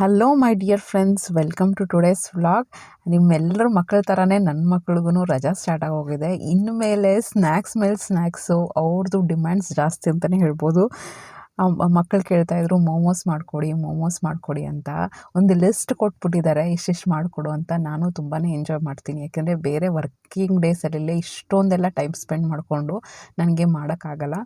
Hello my dear friends welcome to today's vlog ನಿಮ್ಮೆಲ್ಲರ ಮಕ್ಕಳ ಥರನೇ ನನ್ನ ಮಕ್ಳಿಗೂ ರಜಾ ಸ್ಟಾರ್ಟ್ ಆಗೋಗಿದೆ. ಮೇಲೆ ಸ್ನ್ಯಾಕ್ಸ್ ಮೇಲೆ ಸ್ನ್ಯಾಕ್ಸು ಅವ್ರದ್ದು ಡಿಮ್ಯಾಂಡ್ಸ್ ಜಾಸ್ತಿ ಅಂತಲೇ ಹೇಳ್ಬೋದು. ಮಕ್ಕಳು ಕೇಳ್ತಾಯಿದ್ರು ಮೋಮೋಸ್ ಮಾಡಿಕೊಡಿ ಮೋಮೋಸ್ ಮಾಡಿಕೊಡಿ ಅಂತ ಒಂದು ಲಿಸ್ಟ್ ಕೊಟ್ಬಿಟ್ಟಿದ್ದಾರೆ ಇಷ್ಟಿಷ್ಟು ಮಾಡಿಕೊಡು ಅಂತ ನಾನು ತುಂಬಾ ಎಂಜಾಯ್ ಮಾಡ್ತೀನಿ. ಯಾಕೆಂದರೆ ಬೇರೆ ವರ್ಕಿಂಗ್ ಡೇಸಲ್ಲಿ ಇಷ್ಟೊಂದೆಲ್ಲ ಟೈಮ್ ಸ್ಪೆಂಡ್ ಮಾಡಿಕೊಂಡು ನನಗೆ ಮಾಡೋಕ್ಕಾಗಲ್ಲ.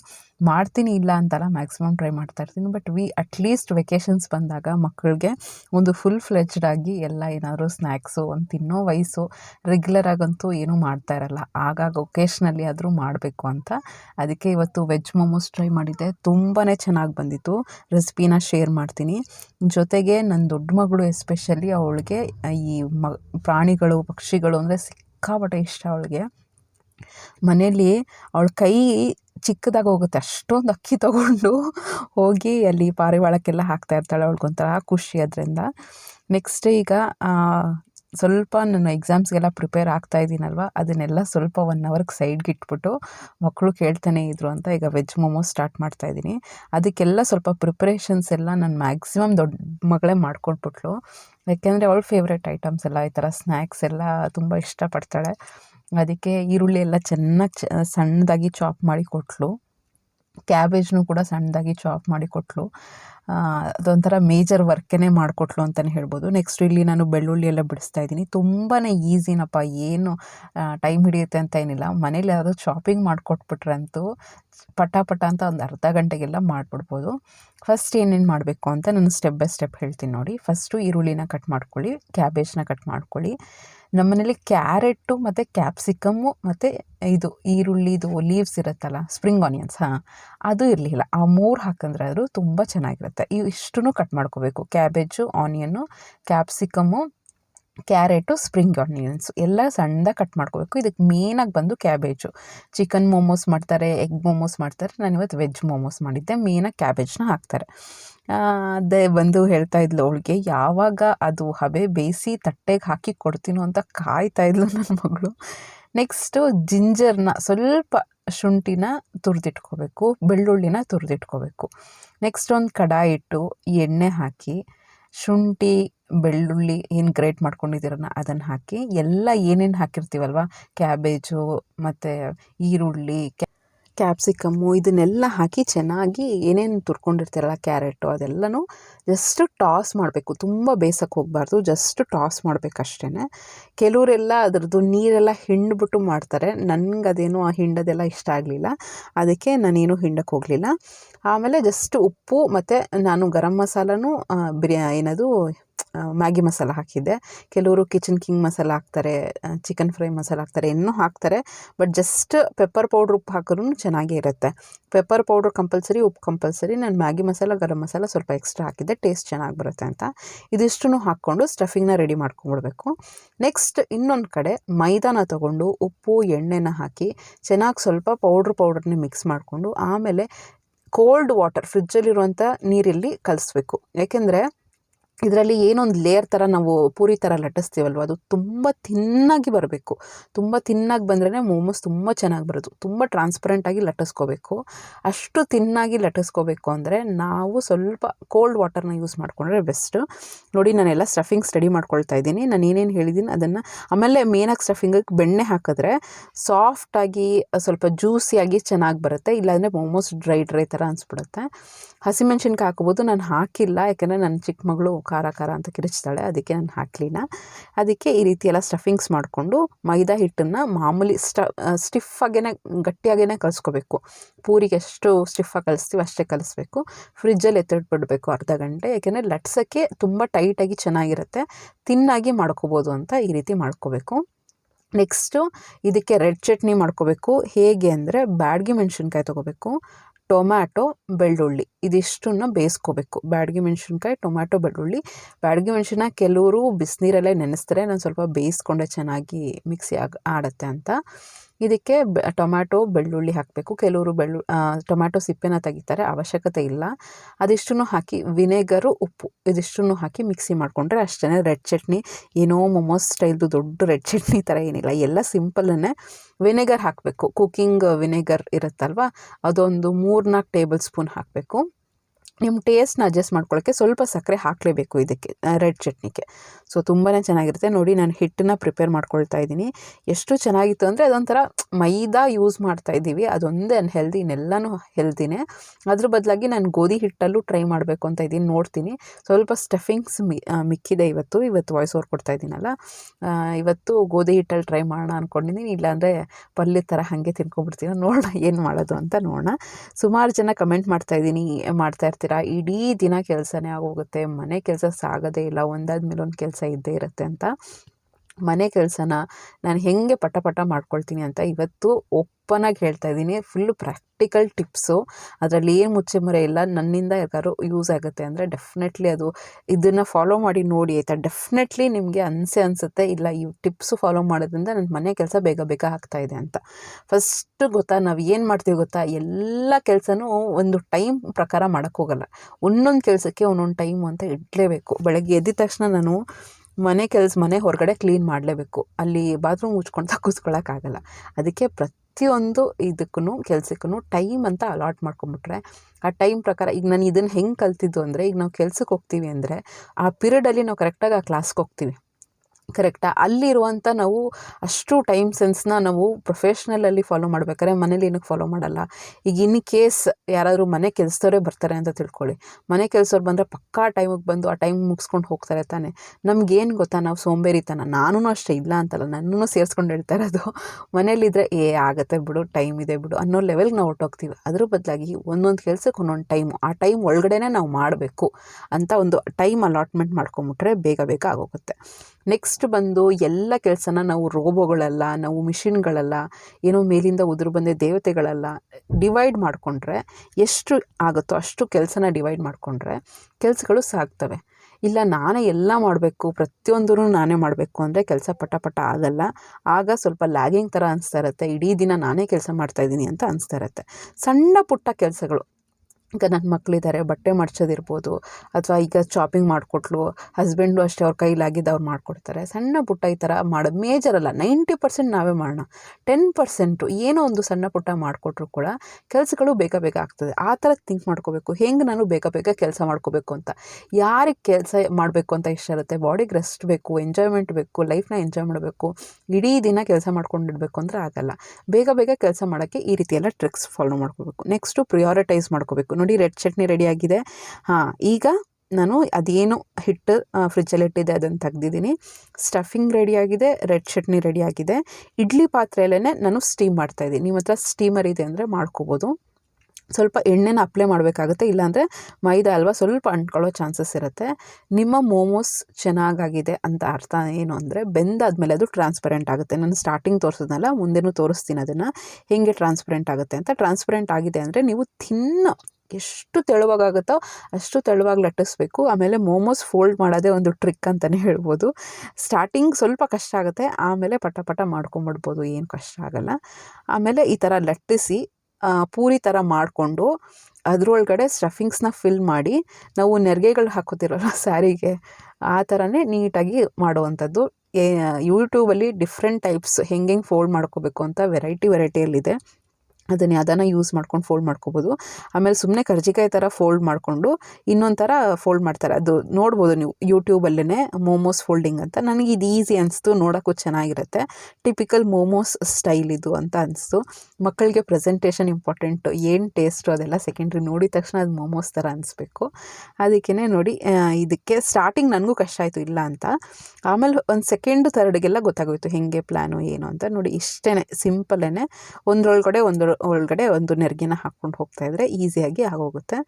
ಮಾಡ್ತೀನಿ ಇಲ್ಲ ಅಂತಲ್ಲ ಮ್ಯಾಕ್ಸಿಮಮ್ ಟ್ರೈ ಮಾಡ್ತಾ ಇರ್ತೀನಿ. ಬಟ್ ವಿ ಅಟ್ಲೀಸ್ಟ್ ವೆಕೇಷನ್ಸ್ ಬಂದಾಗ ಮಕ್ಕಳಿಗೆ ಒಂದು ಫುಲ್ ಫ್ಲೆಜ್ಡ್ ಆಗಿ ಎಲ್ಲ ಏನಾದರೂ ಸ್ನ್ಯಾಕ್ಸು ಒಂದು ತಿನ್ನೋ ವಯಸ್ಸು ರೆಗ್ಯುಲರ್ ಆಗಂತೂ ಏನೂ ಮಾಡ್ತಾ ಇರಲ್ಲ. ಆಗಾಗ ಒಕೇಶ್ನಲ್ಲಿ ಆದರೂ ಮಾಡಬೇಕು ಅಂತ. ಅದಕ್ಕೆ ಇವತ್ತು ವೆಜ್ ಮೋಮೋಸ್ ಟ್ರೈ ಮಾಡಿದ್ದೆ. ತುಂಬಾ ಚೆನ್ನಾಗಿ ಬಂದಿತ್ತು. ರೆಸಿಪಿನ ಶೇರ್ ಮಾಡ್ತೀನಿ. ಜೊತೆಗೆ ನನ್ನ ದೊಡ್ಡ ಮಗಳು ಎಸ್ಪೆಷಲಿ ಅವಳಿಗೆ, ಈ ಮ, ಪ್ರಾಣಿಗಳು, ಪಕ್ಷಿಗಳು ಅಂದರೆ ಸಿಕ್ಕಾಪಟ್ಟೆ ಇಷ್ಟ ಅವಳಿಗೆ. ಮನೆಯಲ್ಲಿ ಅವಳ ಕೈ ಚಿಕ್ಕದಾಗಿ ಹೋಗುತ್ತೆ. ಅಷ್ಟೊಂದು ಅಕ್ಕಿ ತಗೊಂಡು ಹೋಗಿ ಅಲ್ಲಿ ಪಾರಿವಾಳಕ್ಕೆಲ್ಲ ಹಾಕ್ತಾ ಇರ್ತಾಳೆ ಅವಳಿಗೊಂಥರ ಖುಷಿ ಅದರಿಂದ. ನೆಕ್ಸ್ಟ್ ಈಗ ಸ್ವಲ್ಪ ನಾನು ಎಕ್ಸಾಮ್ಸ್ಗೆಲ್ಲ ಪ್ರಿಪೇರ್ ಆಗ್ತಾ ಇದ್ದೀನಲ್ವ? ಅದನ್ನೆಲ್ಲ ಸ್ವಲ್ಪ ಒನ್ ಅವರ್ಗೆ ಸೈಡ್ಗೆ ಇಟ್ಬಿಟ್ಟು ಮಕ್ಕಳು ಕೇಳ್ತಾನೆ ಇದ್ರು ಅಂತ ಈಗ ವೆಜ್ ಮೋಮೋಸ್ ಸ್ಟಾರ್ಟ್ ಮಾಡ್ತಾ ಇದ್ದೀನಿ. ಅದಕ್ಕೆಲ್ಲ ಸ್ವಲ್ಪ ಪ್ರಿಪ್ರೇಷನ್ಸ್ ಎಲ್ಲ ನಾನು ಮ್ಯಾಕ್ಸಿಮಮ್ ದೊಡ್ಡ ಮಗಳೇ ಮಾಡ್ಕೊಂಡ್ಬಿಟ್ಲು ಯಾಕೆಂದರೆ ಅವಳು ಫೇವ್ರೆಟ್ ಐಟಮ್ಸ್ ಎಲ್ಲ, ಈ ಥರ ಸ್ನ್ಯಾಕ್ಸ್ ಎಲ್ಲ ತುಂಬ ಇಷ್ಟಪಡ್ತಾಳೆ. ಅದಕ್ಕೆ ಈರುಳ್ಳಿ ಎಲ್ಲ ಚೆನ್ನಾಗಿ ಚ, ಸಣ್ಣದಾಗಿ ಚಾಪ್ ಮಾಡಿ ಕೊಟ್ಟಳು ಕ್ಯಾಬೇಜ್ನು ಕೂಡ ಸಣ್ಣದಾಗಿ ಚಾಪ್ ಮಾಡಿ ಕೊಟ್ಟಳು ಅದೊಂಥರ ಮೇಜರ್ ವರ್ಕೇ ಮಾಡಿಕೊಟ್ಲು ಅಂತಲೇ ಹೇಳ್ಬೋದು. ನೆಕ್ಸ್ಟ್ ಇಲ್ಲಿ ನಾನು ಬೆಳ್ಳುಳ್ಳಿ ಎಲ್ಲ ಬಿಡಿಸ್ತಾ ಇದ್ದೀನಿ. ತುಂಬಾ ಈಸಿನಪ್ಪ ಏನು ಟೈಮ್ ಹಿಡಿಯುತ್ತೆ ಅಂತ ಏನಿಲ್ಲ. ಮನೇಲಿ ಯಾರಾದರೂ ಶಾಪಿಂಗ್ ಮಾಡಿಕೊಟ್ಬಿಟ್ರಂತೂ ಪಟ ಪಟ ಅಂತ ಒಂದು ಅರ್ಧ ಗಂಟೆಗೆಲ್ಲ ಮಾಡಿಬಿಡ್ಬೋದು. ಫಸ್ಟ್ ಏನೇನು ಮಾಡಬೇಕು ಅಂತ ನಾನು ಸ್ಟೆಪ್ ಬೈ ಸ್ಟೆಪ್ ಹೇಳ್ತೀನಿ ನೋಡಿ. ಫಸ್ಟು ಈರುಳ್ಳಿನ ಕಟ್ ಮಾಡ್ಕೊಳ್ಳಿ ಕ್ಯಾಬೇಜ್ನ ಕಟ್ ಮಾಡ್ಕೊಳ್ಳಿ. ನಮ್ಮನೇಲಿ ಕ್ಯಾರೆಟು ಮತ್ತು ಕ್ಯಾಪ್ಸಿಕಮ್ಮು ಮತ್ತು ಇದು ಈರುಳ್ಳಿದು ಲೀವ್ಸ್ ಇರುತ್ತಲ್ಲ, ಸ್ಪ್ರಿಂಗ್ ಆನಿಯನ್ಸ್, ಹಾಂ, ಅದು ಇರಲಿಲ್ಲ. ಆ ಮೂರು ಹಾಕಂದ್ರೆ ಅದು ತುಂಬ ಚೆನ್ನಾಗಿರುತ್ತೆ. ಇವು ಇಷ್ಟು ಕಟ್ ಮಾಡ್ಕೋಬೇಕು. Cabbage, onion, capsicum carrot, spring onions ಎಲ್ಲ ಸಣ್ಣದಾಗಿ ಕಟ್ ಮಾಡ್ಕೋಬೇಕು. ಇದಕ್ಕೆ ಮೇನಾಗಿ ಬಂದು ಕ್ಯಾಬೇಜು. ಚಿಕನ್ ಮೋಮೋಸ್ ಮಾಡ್ತಾರೆ, ಎಗ್ ಮೋಮೋಸ್ ಮಾಡ್ತಾರೆ. ನಾನು ಇವತ್ತು ವೆಜ್ ಮೋಮೋಸ್ ಮಾಡಿದ್ದೆ. ಮೇನಾಗಿ ಕ್ಯಾಬೇಜ್ನ ಹಾಕ್ತಾರೆ. ಅದೇ ಬಂದು ಹೇಳ್ತಾ ಇದ್ಲು ಅವಳಿಗೆ, ಯಾವಾಗ ಅದು ಹಬೆ ಬೇಯಿಸಿ ತಟ್ಟೆಗೆ ಹಾಕಿ ಕೊಡ್ತೀನೋ ಅಂತ ಕಾಯ್ತಾ ಇದ್ಲು ನನ್ನ ಮಗಳು. ನೆಕ್ಸ್ಟು ಜಿಂಜರ್ನ ಸ್ವಲ್ಪ ಶುಂಠಿನ ತುರಿದಿಟ್ಕೋಬೇಕು, ಬೆಳ್ಳುಳ್ಳಿನ ತುರಿದಿಟ್ಕೋಬೇಕು. ನೆಕ್ಸ್ಟ್ ಒಂದು ಕಡಾಯಿ ಇಟ್ಟು ಎಣ್ಣೆ ಹಾಕಿ, ಶುಂಠಿ ಬೆಳ್ಳುಳ್ಳಿ ಏನು ಗ್ರೇಟ್ ಮಾಡ್ಕೊಂಡಿದ್ದೀರನ್ನ ಅದನ್ನು ಹಾಕಿ ಎಲ್ಲ ಏನೇನು ಹಾಕಿರ್ತೀವಲ್ವ? ಕ್ಯಾಬೇಜು ಮತ್ತು ಈರುಳ್ಳಿ ಕ್ಯಾಪ್ಸಿಕಮ್ಮು ಇದನ್ನೆಲ್ಲ ಹಾಕಿ ಚೆನ್ನಾಗಿ ಏನೇನು ತುರ್ಕೊಂಡಿರ್ತೀರಲ್ಲ ಕ್ಯಾರೆಟು ಅದೆಲ್ಲನೂ ಜಸ್ಟ್ ಟಾಸ್ ಮಾಡಬೇಕು. ತುಂಬ ಬೇಯಿಸೋಕ್ಕೆ ಹೋಗಬಾರ್ದು ಜಸ್ಟ್ ಟಾಸ್ ಮಾಡಬೇಕಷ್ಟೇ ಕೆಲವರೆಲ್ಲ ಅದರದ್ದು ನೀರೆಲ್ಲ ಹಿಂಡ್ಬಿಟ್ಟು ಮಾಡ್ತಾರೆ. ನನಗೆ ಅದೇನು ಆ ಹಿಂಡೋದೆಲ್ಲ ಇಷ್ಟ ಆಗಲಿಲ್ಲ. ಅದಕ್ಕೆ ನಾನೇನು ಹಿಂಡಕ್ಕೆ ಹೋಗಲಿಲ್ಲ. ಆಮೇಲೆ ಜಸ್ಟ್ ಉಪ್ಪು ಮತ್ತು ನಾನು ಗರಂ ಮಸಾಲನೂ ಬಿರಿಯಾ, ಏನದು ಮ್ಯಾಗಿ ಮಸಾಲ ಹಾಕಿದ್ದೆ. ಕೆಲವರು ಕಿಚನ್ ಕಿಂಗ್ ಮಸಾಲ ಹಾಕ್ತಾರೆ ಚಿಕನ್ ಫ್ರೈ ಮಸಾಲ ಹಾಕ್ತಾರೆ, ಇನ್ನೂ ಹಾಕ್ತಾರೆ. ಬಟ್ ಜಸ್ಟ್ ಪೆಪ್ಪರ್ ಪೌಡ್ರ್ ಉಪ್ಪು ಹಾಕಿದ್ರೂ ಚೆನ್ನಾಗೇ ಇರುತ್ತೆ. ಪೆಪ್ಪರ್ ಪೌಡ್ರ್ ಕಂಪಲ್ಸರಿ, ಉಪ್ಪು ಕಂಪಲ್ಸರಿ. ನಾನು ಮ್ಯಾಗಿ ಮಸಾಲ, ಗರಂ ಮಸಾಲ ಸ್ವಲ್ಪ ಎಕ್ಸ್ಟ್ರಾ ಹಾಕಿದ್ದೆ. ಟೇಸ್ಟ್ ಚೆನ್ನಾಗಿ ಬರುತ್ತೆ ಅಂತ. ಇದಿಷ್ಟನ್ನು ಹಾಕ್ಕೊಂಡು ಸ್ಟಫಿಂಗ್ನ ರೆಡಿ ಮಾಡ್ಕೊಂಡ್ಬಿಡ್ಬೇಕು ನೆಕ್ಸ್ಟ್ ಇನ್ನೊಂದು ಕಡೆ ಮೈದಾನ ತೊಗೊಂಡು ಉಪ್ಪು, ಎಣ್ಣೆನ ಹಾಕಿ ಚೆನ್ನಾಗಿ ಸ್ವಲ್ಪ ಪೌಡ್ರ್ ಪೌಡರ್ನ ಮಿಕ್ಸ್ ಮಾಡಿಕೊಂಡು ಆಮೇಲೆ ಕೋಲ್ಡ್ ವಾಟರ್, ಫ್ರಿಜ್ಜಲ್ಲಿರುವಂಥ ನೀರಲ್ಲಿ ಕಲಿಸ್ಬೇಕು. ಯಾಕೆಂದರೆ ಇದರಲ್ಲಿ ಏನೊಂದು ಲೇಯರ್ ಥರ ನಾವು ಪೂರಿ ಥರ ಲಟ್ಟಿಸ್ತೀವಲ್ವ? ಅದು ತುಂಬ ತಿನ್ನಾಗಿ ಬರಬೇಕು. ತುಂಬ ತಿನ್ನಾಗಿ ಬಂದ್ರೇ ಮೋಮೋಸ್ ತುಂಬ ಚೆನ್ನಾಗಿ ಬರೋದು. ತುಂಬ ಟ್ರಾನ್ಸ್ಪರೆಂಟಾಗಿ ಲಟ್ಟಿಸ್ಕೋಬೇಕು. ಅಷ್ಟು ತಿನ್ನಾಗಿ ಲಟ್ಟಿಸ್ಕೋಬೇಕು ಅಂದರೆ ನಾವು ಸ್ವಲ್ಪ ಕೋಲ್ಡ್ ವಾಟರ್ನ ಯೂಸ್ ಮಾಡಿಕೊಂಡ್ರೆ ಬೆಸ್ಟು ನೋಡಿ, ನಾನೆಲ್ಲ ಸ್ಟಫಿಂಗ್ ಸ್ಟಡಿ ಮಾಡ್ಕೊಳ್ತಾ ಇದ್ದೀನಿ. ನಾನು ಏನೇನು ಹೇಳಿದ್ದೀನಿ ಅದನ್ನು ಆಮೇಲೆ ಮೇನಾಗಿ ಸ್ಟಫಿಂಗಿಗೆ ಬೆಣ್ಣೆ ಹಾಕಿದ್ರೆ ಸಾಫ್ಟಾಗಿ ಸ್ವಲ್ಪ ಜ್ಯೂಸಿಯಾಗಿ ಚೆನ್ನಾಗಿ ಬರುತ್ತೆ. ಇಲ್ಲಾಂದರೆ ಮೋಮೋಸ್ ಡ್ರೈ ಡ್ರೈ ಥರ ಅನಿಸ್ಬಿಡುತ್ತೆ. ಹಸಿಮೆಣ್ಸಿನ್ಕಾಯಿ ಹಾಕ್ಬೋದು. ನಾನು ಹಾಕಿಲ್ಲ. ಯಾಕೆಂದರೆ ನನ್ನ ಚಿಕ್ಕ ಮಗಳು ಖಾರ ಖಾರ ಅಂತ ಕಿರಿಚ್ತಾಳೆ. ಅದಕ್ಕೆ ನಾನು ಹಾಕಲಿಲ್ಲ ಅದಕ್ಕೆ ಈ ರೀತಿ ಎಲ್ಲ ಸ್ಟಫಿಂಗ್ಸ್ ಮಾಡಿಕೊಂಡು ಮೈದಾ ಹಿಟ್ಟನ್ನು ಮಾಮೂಲಿ ಸ್ಟ ಸ್ಟಿಫಾಗೇ ಗಟ್ಟಿಯಾಗೇ ಕಲಿಸ್ಕೋಬೇಕು. ಪೂರಿಗೆ ಎಷ್ಟು ಸ್ಟಿಫಾಗಿ ಕಲಿಸ್ತೀವಿ ಅಷ್ಟೇ ಕಲಿಸ್ಬೇಕು. ಫ್ರಿಜ್ಜಲ್ಲಿ ಎತ್ತಿಟ್ಬಿಡ್ಬೇಕು ಅರ್ಧ ಗಂಟೆ. ಯಾಕೆಂದರೆ ಲಟ್ಸೋಕ್ಕೆ ತುಂಬ ಟೈಟಾಗಿ ಚೆನ್ನಾಗಿರುತ್ತೆ. ತಿನ್ನಾಗಿ ಮಾಡ್ಕೋಬೋದು ಅಂತ ಈ ರೀತಿ ಮಾಡ್ಕೋಬೇಕು. ನೆಕ್ಸ್ಟು ಇದಕ್ಕೆ ರೆಡ್ ಚಟ್ನಿ ಮಾಡ್ಕೋಬೇಕು. ಹೇಗೆ ಅಂದರೆ ಬ್ಯಾಡ್ಗಿ ಮೆಣಸಿನ್ಕಾಯಿ ತೊಗೋಬೇಕು. ಟೊಮ್ಯಾಟೊ, ಬೆಳ್ಳುಳ್ಳಿ. ಇದಿಷ್ಟನ್ನು ಬೇಯಿಸ್ಕೋಬೇಕು. ಬ್ಯಾಡಗಿ ಮೆಣಸಿನ್ಕಾಯಿ, ಟೊಮ್ಯಾಟೊ, ಬೆಳ್ಳುಳ್ಳಿ. ಬ್ಯಾಡಗಿ ಮೆಣಸಿನ ಕೆಲವರು ಬಿಸಿನೀರಲ್ಲೇ ನೆನೆಸ್ತಾರೆ. ನಾನು ಸ್ವಲ್ಪ ಬೇಯಿಸ್ಕೊಂಡೆ ಚೆನ್ನಾಗಿ ಮಿಕ್ಸಿ ಆಗಿ, ಆಡುತ್ತೆ ಅಂತ. ಇದಕ್ಕೆ ಬೆ, ಟೊಮ್ಯಾಟೊ, ಬೆಳ್ಳುಳ್ಳಿ ಹಾಕಬೇಕು. ಕೆಲವರು ಬೆಳ್ಳು ಟೊಮ್ಯಾಟೊ ಸಿಪ್ಪೆನ ತೆಗಿತಾರೆ, ಅವಶ್ಯಕತೆ ಇಲ್ಲ. ಅದಿಷ್ಟನ್ನು ಹಾಕಿ, ವಿನೆಗರು, ಉಪ್ಪು, ಇದಿಷ್ಟನ್ನು ಹಾಕಿ ಮಿಕ್ಸಿ ಮಾಡಿಕೊಂಡ್ರೆ ಅಷ್ಟೇ ರೆಡ್ ಚಟ್ನಿ, ಏನೋ ಮೊಮೋಸ್ ಸ್ಟೈಲ್ದು ದೊಡ್ಡ ರೆಡ್ ಚಟ್ನಿ ಥರ ಏನಿಲ್ಲ. ಎಲ್ಲ ಸಿಂಪಲನ್ನೇ ವಿನೆಗರ್ ಹಾಕಬೇಕು. ಕುಕ್ಕಿಂಗ್ ವಿನೆಗರ್ ಇರುತ್ತಲ್ವ, ಅದೊಂದು ಮೂರು ನಾಲ್ಕು ಟೇಬಲ್ ಸ್ಪೂನ್ ಹಾಕಬೇಕು. ನಿಮ್ಮ ಟೇಸ್ಟ್ನ ಅಡ್ಜಸ್ಟ್ ಮಾಡ್ಕೊಳ್ಳೋಕ್ಕೆ ಸ್ವಲ್ಪ ಸಕ್ಕರೆ ಹಾಕಲೇಬೇಕು ಇದಕ್ಕೆ ರೆಡ್ ಚಟ್ನಿಗೆ. ಸೊ ತುಂಬಾ ಚೆನ್ನಾಗಿರುತ್ತೆ. ನೋಡಿ, ನಾನು ಹಿಟ್ಟನ್ನ ಪ್ರಿಪೇರ್ ಮಾಡ್ಕೊಳ್ತಾ ಇದ್ದೀನಿ. ಎಷ್ಟು ಚೆನ್ನಾಗಿತ್ತು ಅಂದರೆ ಅದೊಂಥರ ಮೈದಾ ಯೂಸ್ ಮಾಡ್ತಾ ಇದ್ದೀವಿ. ಅದೊಂದೇ ಅನ್ಹೆಲ್ದಿ ಇನ್ನೆಲ್ಲನೂ ಹೆಲ್ದಿನೇ ಅದ್ರ ಬದಲಾಗಿ ನಾನು ಗೋಧಿ ಹಿಟ್ಟಲ್ಲೂ ಟ್ರೈ ಮಾಡಬೇಕು ಅಂತ ಇದ್ದೀನಿ. ನೋಡ್ತೀನಿ. ಸ್ವಲ್ಪ ಸ್ಟಫಿಂಗ್ಸ್ ಮಿಕ್ಕಿದೆ ಇವತ್ತು. ಇವತ್ತು ವಾಯ್ಸ್ ಓವರ್ ಕೊಡ್ತಾ ಇದ್ದೀನಲ್ಲ. ಇವತ್ತು ಗೋಧಿ ಹಿಟ್ಟಲ್ಲಿ ಟ್ರೈ ಮಾಡೋಣ ಅಂದ್ಕೊಂಡಿದ್ದೀನಿ ಇಲ್ಲಾಂದರೆ ಪಲ್ಯ ಥರ ಹಾಗೆ ತಿನ್ಕೊಂಡ್ಬಿಡ್ತೀನಿ ನೋಡೋಣ ಏನು ಮಾಡೋದು ಅಂತ ನೋಡೋಣ. ಸುಮಾರು ಜನ ಕಮೆಂಟ್ ಮಾಡ್ತಾ ಇದ್ದೀನಿ, ಮಾಡ್ತಾ ಇರ್ತೀರಾ ಇಡೀ ದಿನ ಕೆಲಸನೇ ಆಗೋಗುತ್ತೆ, ಮನೆ ಕೆಲಸ ಸಾಗೋದೇ ಇಲ್ಲ ಒಂದಾದ ಮೇಲೆ ಒಂದು ಕೆಲಸ ಇದ್ದೇ ಇರುತ್ತೆ ಅಂತ. ಮನೆ ಕೆಲಸನ ನಾನು ಹೆಂಗೆ ಪಟ ಪಟ ಮಾಡ್ಕೊಳ್ತೀನಿ ಅಂತ ಇವತ್ತು ಓಪನಾಗಿ ಹೇಳ್ತಾ ಇದ್ದೀನಿ. ಫುಲ್ ಪ್ರಾಕ್ಟಿಕಲ್ ಟಿಪ್ಸು ಅದರಲ್ಲಿ ಏನು ಮುಚ್ಚೆ ಇಲ್ಲ, ನನ್ನಿಂದ ಯಾರು ಯೂಸ್ ಆಗುತ್ತೆ ಅಂದರೆ ಡೆಫಿನೆಟ್ಲಿ ಅದು ಇದನ್ನು ಫಾಲೋ ಮಾಡಿ ನೋಡಿ, ಆಯಿತಾ? ಡೆಫಿನೆಟ್ಲಿ ನಿಮಗೆ ಅನಿಸೆ ಅನಿಸುತ್ತೆ, ಇಲ್ಲ ಈ ಟಿಪ್ಸು ಫಾಲೋ ಮಾಡೋದ್ರಿಂದ ನನ್ನ ಮನೆ ಕೆಲಸ ಬೇಗ ಬೇಗ ಆಗ್ತಾ ಇದೆ ಅಂತ. ಫಸ್ಟ್ ಗೊತ್ತಾ, ನಾವು ಏನು ಮಾಡ್ತೀವಿ ಗೊತ್ತಾ? ಎಲ್ಲ ಕೆಲಸನೂ ಒಂದು ಟೈಮ್ ಪ್ರಕಾರ ಮಾಡೋಕ್ಕೋಗಲ್ಲ ಒಂದೊಂದು ಕೆಲಸಕ್ಕೆ ಒಂದೊಂದು ಟೈಮು ಅಂತ ಇಡಲೇಬೇಕು. ಬೆಳಗ್ಗೆ ಎದ್ದ ತಕ್ಷಣ ನಾನು ಮನೆ ಕೆಲಸ ಮನೆ ಹೊರಗಡೆ ಕ್ಲೀನ್ ಮಾಡಲೇಬೇಕು. ಅಲ್ಲಿ ಬಾತ್ರೂಮ್ ಮುಚ್ಕೊಳ್ತಾ ಕೂತ್ಕೊಳ್ಳೋಕ್ಕಾಗಲ್ಲ ಅದಕ್ಕೆ ಪ್ರತಿಯೊಂದು ಇದಕ್ಕೂ ಕೆಲಸಕ್ಕೂ ಟೈಮ್ ಅಂತ ಅಲಾಟ್ ಮಾಡ್ಕೊಂಬಿಟ್ರೆ, ಆ ಟೈಮ್ ಪ್ರಕಾರ ಈಗ ನಾನು ಇದನ್ನು ಹೆಂಗೆ ಕಲ್ತಿದ್ದು ಅಂದರೆ, ಈಗ ನಾವು ಕೆಲ್ಸಕ್ಕೆ ಹೋಗ್ತೀವಿ ಅಂದರೆ, ಆ ಪಿರಿಯಡಲ್ಲಿ ನಾವು ಕರೆಕ್ಟಾಗಿ ಆ ಕ್ಲಾಸ್ಗೆ ಹೋಗ್ತೀವಿ. ಕರೆಕ್ಟಾ? ಅಲ್ಲಿರುವಂಥ ನಾವು ಅಷ್ಟು ಟೈಮ್ ಸೆನ್ಸ್ನ ನಾವು ಪ್ರೊಫೆಷ್ನಲಲ್ಲಿ ಫಾಲೋ ಮಾಡ್ಬೇಕಾದ್ರೆ ಮನೇಲಿ ಏನಕ್ಕೆ ಫಾಲೋ ಮಾಡಲ್ಲ? ಈಗ ಇನ್ ಕೇಸ್ ಯಾರಾದರೂ ಮನೆ ಕೆಲಸದವರೇ ಬರ್ತಾರೆ ಅಂತ ತಿಳ್ಕೊಳ್ಳಿ. ಮನೆ ಕೆಲಸದವ್ರು ಬಂದರೆ ಪಕ್ಕಾ ಟೈಮಿಗೆ ಬಂದು ಆ ಟೈಮ್ ಮುಗಿಸ್ಕೊಂಡು ಹೋಗ್ತಾರೆ ತಾನೆ. ನಮಗೇನು ಗೊತ್ತಾ? ನಾವು ಸೋಂಬೇರಿತನ. ನಾನು ಅಷ್ಟೇ, ಇಲ್ಲ ಅಂತಲ್ಲ ನನ್ನೂ ಸೇರಿಸ್ಕೊಂಡು ಹೇಳ್ತಾ ಇರೋದು. ಮನೇಲಿದ್ದರೆ ಏ, ಆಗುತ್ತೆ ಬಿಡು ಟೈಮ್ ಇದೆ ಬಿಡು ಅನ್ನೋ ಲೆವೆಲ್ಗೆ ನಾವು ಹೊರ್ಟೋಗ್ತೀವಿ. ಅದ್ರ ಬದಲಾಗಿ ಒಂದೊಂದು ಕೆಲಸಕ್ಕೆ ಒಂದೊಂದು ಟೈಮು ಆ ಟೈಮ್ ಒಳಗಡೆನೇ ನಾವು ಮಾಡಬೇಕು ಅಂತ ಒಂದು ಟೈಮ್ ಅಲಾಟ್ಮೆಂಟ್ ಮಾಡ್ಕೊಂಬಿಟ್ರೆ ಬೇಗ ಬೇಗ ಆಗೋಗುತ್ತೆ. ನೆಕ್ಸ್ಟ್ ಬಂದು ಎಲ್ಲ ಕೆಲಸನ ನಾವು ರೋಬೋಗಳಲ್ಲ, ನಾವು ಮಿಷಿನ್ಗಳಲ್ಲ, ಏನೋ ಮೇಲಿಂದ ಉದುರು ಬಂದೆ ದೇವತೆಗಳಲ್ಲ ಡಿವೈಡ್ ಮಾಡಿಕೊಂಡ್ರೆ ಎಷ್ಟು ಆಗುತ್ತೋ ಅಷ್ಟು ಕೆಲಸನ ಡಿವೈಡ್ ಮಾಡಿಕೊಂಡ್ರೆ ಕೆಲಸಗಳು ಸಾಗ್ತವೆ. ಇಲ್ಲ, ನಾನೇ ಎಲ್ಲ ಮಾಡಬೇಕು ಪ್ರತಿಯೊಂದೂ ನಾನೇ ಮಾಡಬೇಕು ಅಂದರೆ ಕೆಲಸ ಪಟ ಪಟ ಆಗಲ್ಲ. ಆಗ ಸ್ವಲ್ಪ ಲ್ಯಾಗಿಂಗ್ ಥರ ಅನಿಸ್ತಾ ಇರುತ್ತೆ, ಇಡೀ ದಿನ ನಾನೇ ಕೆಲಸ ಮಾಡ್ತಾಯಿದ್ದೀನಿ ಅಂತ ಅನಿಸ್ತಾ ಇರುತ್ತೆ. ಸಣ್ಣ ಪುಟ್ಟ ಕೆಲಸಗಳು ಈಗ ನನ್ನ ಮಕ್ಕಳಿದ್ದಾರೆ ಬಟ್ಟೆ ಮಡ್ಚೋದಿರ್ಬೋದು ಅಥವಾ ಈಗ ಶಾಪಿಂಗ್ ಮಾಡಿಕೊಟ್ಲು ಹಸ್ಬೆಂಡು ಅಷ್ಟೇ ಅವ್ರ ಕೈಲಾಗಿದ್ದು ಅವ್ರು ಮಾಡಿಕೊಡ್ತಾರೆ. ಸಣ್ಣ ಪುಟ್ಟ ಈ ಥರ ಮಾಡೋದು ಮೇಜರ್ ಅಲ್ಲ ನೈಂಟಿ ಪರ್ಸೆಂಟ್ ನಾವೇ ಮಾಡೋಣ. ಟೆನ್ ಪರ್ಸೆಂಟು ಏನೋ ಒಂದು ಸಣ್ಣ ಪುಟ್ಟ ಮಾಡಿಕೊಟ್ರು ಕೂಡ ಕೆಲಸಗಳು ಬೇಗ ಬೇಗ ಆಗ್ತದೆ. ಆ ಥರ ಥಿಂಕ್ ಮಾಡ್ಕೋಬೇಕು. ಹೆಂಗೆ ನಾನು ಬೇಗ ಬೇಗ ಕೆಲಸ ಮಾಡ್ಕೋಬೇಕು ಅಂತ. ಯಾರಿಗೆ ಕೆಲಸ ಮಾಡಬೇಕು ಅಂತ ಇಷ್ಟ ಇರುತ್ತೆ? ಬಾಡಿಗೆ ರೆಸ್ಟ್ ಬೇಕು ಎಂಜಾಯ್ಮೆಂಟ್ ಬೇಕು ಲೈಫ್ನ ಎಂಜಾಯ್ ಮಾಡಬೇಕು. ಇಡೀ ದಿನ ಕೆಲಸ ಮಾಡ್ಕೊಂಡಿರ್ಬೇಕು ಅಂದರೆ ಆಗಲ್ಲ. ಬೇಗ ಬೇಗ ಕೆಲಸ ಮಾಡೋಕ್ಕೆ ಈ ರೀತಿಯೆಲ್ಲ ಟ್ರಿಕ್ಸ್ ಫಾಲೋ ಮಾಡ್ಕೋಬೇಕು. ನೆಕ್ಸ್ಟು ಪ್ರಿಯಾರಿಟೈಸ್ ಮಾಡ್ಕೋಬೇಕು. ನೋಡಿ ರೆಡ್ ಚಟ್ನಿ ರೆಡಿ ಆಗಿದೆ. ಹಾಂ, ಈಗ ನಾನು ಅದೇನು ಹಿಟ್ಟು ಫ್ರಿಜ್ಜಲ್ಲಿ ಇಟ್ಟಿದ್ದೆ, ಅದನ್ನು ತೆಗ್ದಿದ್ದೀನಿ. ಸ್ಟಫಿಂಗ್ ರೆಡಿಯಾಗಿದೆ ರೆಡ್ ಚಟ್ನಿ ರೆಡಿಯಾಗಿದೆ ಇಡ್ಲಿ ಪಾತ್ರೆಯಲ್ಲೇ ನಾನು ಸ್ಟೀಮ್ ಮಾಡ್ತಾಯಿದ್ದೀನಿ ನಿಮ್ಮ ಹತ್ರ ಸ್ಟೀಮರ್ ಇದೆ ಅಂದರೆ ಮಾಡ್ಕೋಬೋದು. ಸ್ವಲ್ಪ ಎಣ್ಣೆನ ಅಪ್ಲೈ ಮಾಡಬೇಕಾಗುತ್ತೆ, ಇಲ್ಲಾಂದರೆ ಮೈದಾ ಅಲ್ವಾ ಸ್ವಲ್ಪ ಅಂಟ್ಕೊಳ್ಳೋ ಚಾನ್ಸಸ್ ಇರುತ್ತೆ. ನಿಮ್ಮ ಮೋಮೋಸ್ ಚೆನ್ನಾಗಾಗಿದೆ ಅಂತ ಅರ್ಥ ಏನು ಅಂದರೆ, ಬೆಂದಾದಮೇಲೆ ಅದು ಟ್ರಾನ್ಸ್ಪರೆಂಟ್ ಆಗುತ್ತೆ. ನಾನು ಸ್ಟಾರ್ಟಿಂಗ್ ತೋರಿಸಿದ್ನಲ್ಲ ಮುಂದೆನೂ ತೋರಿಸ್ತೀನಿ ಅದನ್ನು. ಹೇಗೆ ಟ್ರಾನ್ಸ್ಪರೆಂಟ್ ಆಗುತ್ತೆ ಅಂತ. ಟ್ರಾನ್ಸ್ಪರೆಂಟ್ ಆಗಿದೆ ಅಂದರೆ ನೀವು ತಿನ್ನ. ಎಷ್ಟು ತೆಳುವಾಗುತ್ತೋ ಅಷ್ಟು ತೆಳುವಾಗಿ ಲಟ್ಟಿಸ್ಬೇಕು. ಆಮೇಲೆ ಮೋಮೋಸ್ ಫೋಲ್ಡ್ ಮಾಡೋದೇ ಒಂದು ಟ್ರಿಕ್ ಅಂತಲೇ ಹೇಳ್ಬೋದು. ಸ್ಟಾರ್ಟಿಂಗ್ ಸ್ವಲ್ಪ ಕಷ್ಟ ಆಗುತ್ತೆ, ಆಮೇಲೆ ಪಟ ಪಟ ಮಾಡ್ಕೊಂಬಿಡ್ಬೋದು, ಏನು ಕಷ್ಟ ಆಗಲ್ಲ. ಆಮೇಲೆ ಈ ಥರ ಲಟ್ಟಿಸಿ ಪೂರಿ ಥರ ಮಾಡಿಕೊಂಡು ಅದರೊಳಗಡೆ ಸ್ಟಫಿಂಗ್ಸ್ನ ಫಿಲ್ ಮಾಡಿ, ನಾವು ನೆರಿಗೆಗಳು ಹಾಕೋತಿರಲ್ಲ ಸ್ಯಾರಿಗೆ, ಆ ಥರನೇ ನೀಟಾಗಿ ಮಾಡುವಂಥದ್ದು. ಯೂಟ್ಯೂಬಲ್ಲಿ ಡಿಫ್ರೆಂಟ್ ಟೈಪ್ಸ್ ಹೆಂಗೆ ಫೋಲ್ಡ್ ಮಾಡ್ಕೋಬೇಕು ಅಂತ ವೆರೈಟಿ ವೆರೈಟಿಯಲ್ಲಿದೆ. ಅದನ್ನು ಅದನ್ನು ಯೂಸ್ ಮಾಡ್ಕೊಂಡು ಫೋಲ್ಡ್ ಮಾಡ್ಕೋಬೋದು. ಆಮೇಲೆ ಸುಮ್ಮನೆ ಕರ್ಜಿಕಾಯಿ ಥರ ಫೋಲ್ಡ್ ಮಾಡಿಕೊಂಡು ಇನ್ನೊಂದು ಥರ ಫೋಲ್ಡ್ ಮಾಡ್ತಾರೆ. ಅದು ನೋಡ್ಬೋದು ನೀವು ಯೂಟ್ಯೂಬಲ್ಲೇ ಮೋಮೋಸ್ ಫೋಲ್ಡಿಂಗ್ ಅಂತ. ನನಗೆ ಇದು ಈಸಿ ಅನಿಸ್ತು, ನೋಡೋಕ್ಕೂ ಚೆನ್ನಾಗಿರುತ್ತೆ. ಟಿಪಿಕಲ್ ಮೋಮೋಸ್ ಸ್ಟೈಲ್ ಇದು ಅಂತ ಅನಿಸ್ತು. ಮಕ್ಕಳಿಗೆ ಪ್ರೆಸೆಂಟೇಷನ್ ಇಂಪಾರ್ಟೆಂಟು ಏನು ಟೇಸ್ಟು ಅದೆಲ್ಲ ಸೆಕೆಂಡ್ರಿ ನೋಡಿದ ತಕ್ಷಣ ಅದು ಮೋಮೋಸ್ ಥರ ಅನಿಸ್ಬೇಕು. ಅದಕ್ಕೇ ನೋಡಿ ಇದಕ್ಕೆ ಸ್ಟಾರ್ಟಿಂಗ್ ನನಗೂ ಕಷ್ಟ ಆಯಿತು, ಇಲ್ಲ ಅಂತ. ಆಮೇಲೆ ಒಂದು ಸೆಕೆಂಡು ಥರ್ಡ್ಗೆಲ್ಲ ಗೊತ್ತಾಗೋಯ್ತು ಹೇಗೆ ಪ್ಲ್ಯಾನು ಏನು ಅಂತ. ನೋಡಿ ಇಷ್ಟೇ ಸಿಂಪಲೇ ಒಂದರೊಳಗಡೆ ಒಂದ್ರ ಒಳಗಡೆ ಒಂದು ನೆರಿಗೆನ ಹಾಕ್ಕೊಂಡು ಹೋಗ್ತಾ ಇದ್ರೆ ಈಸಿಯಾಗಿ ಆಗೋಗುತ್ತೆ.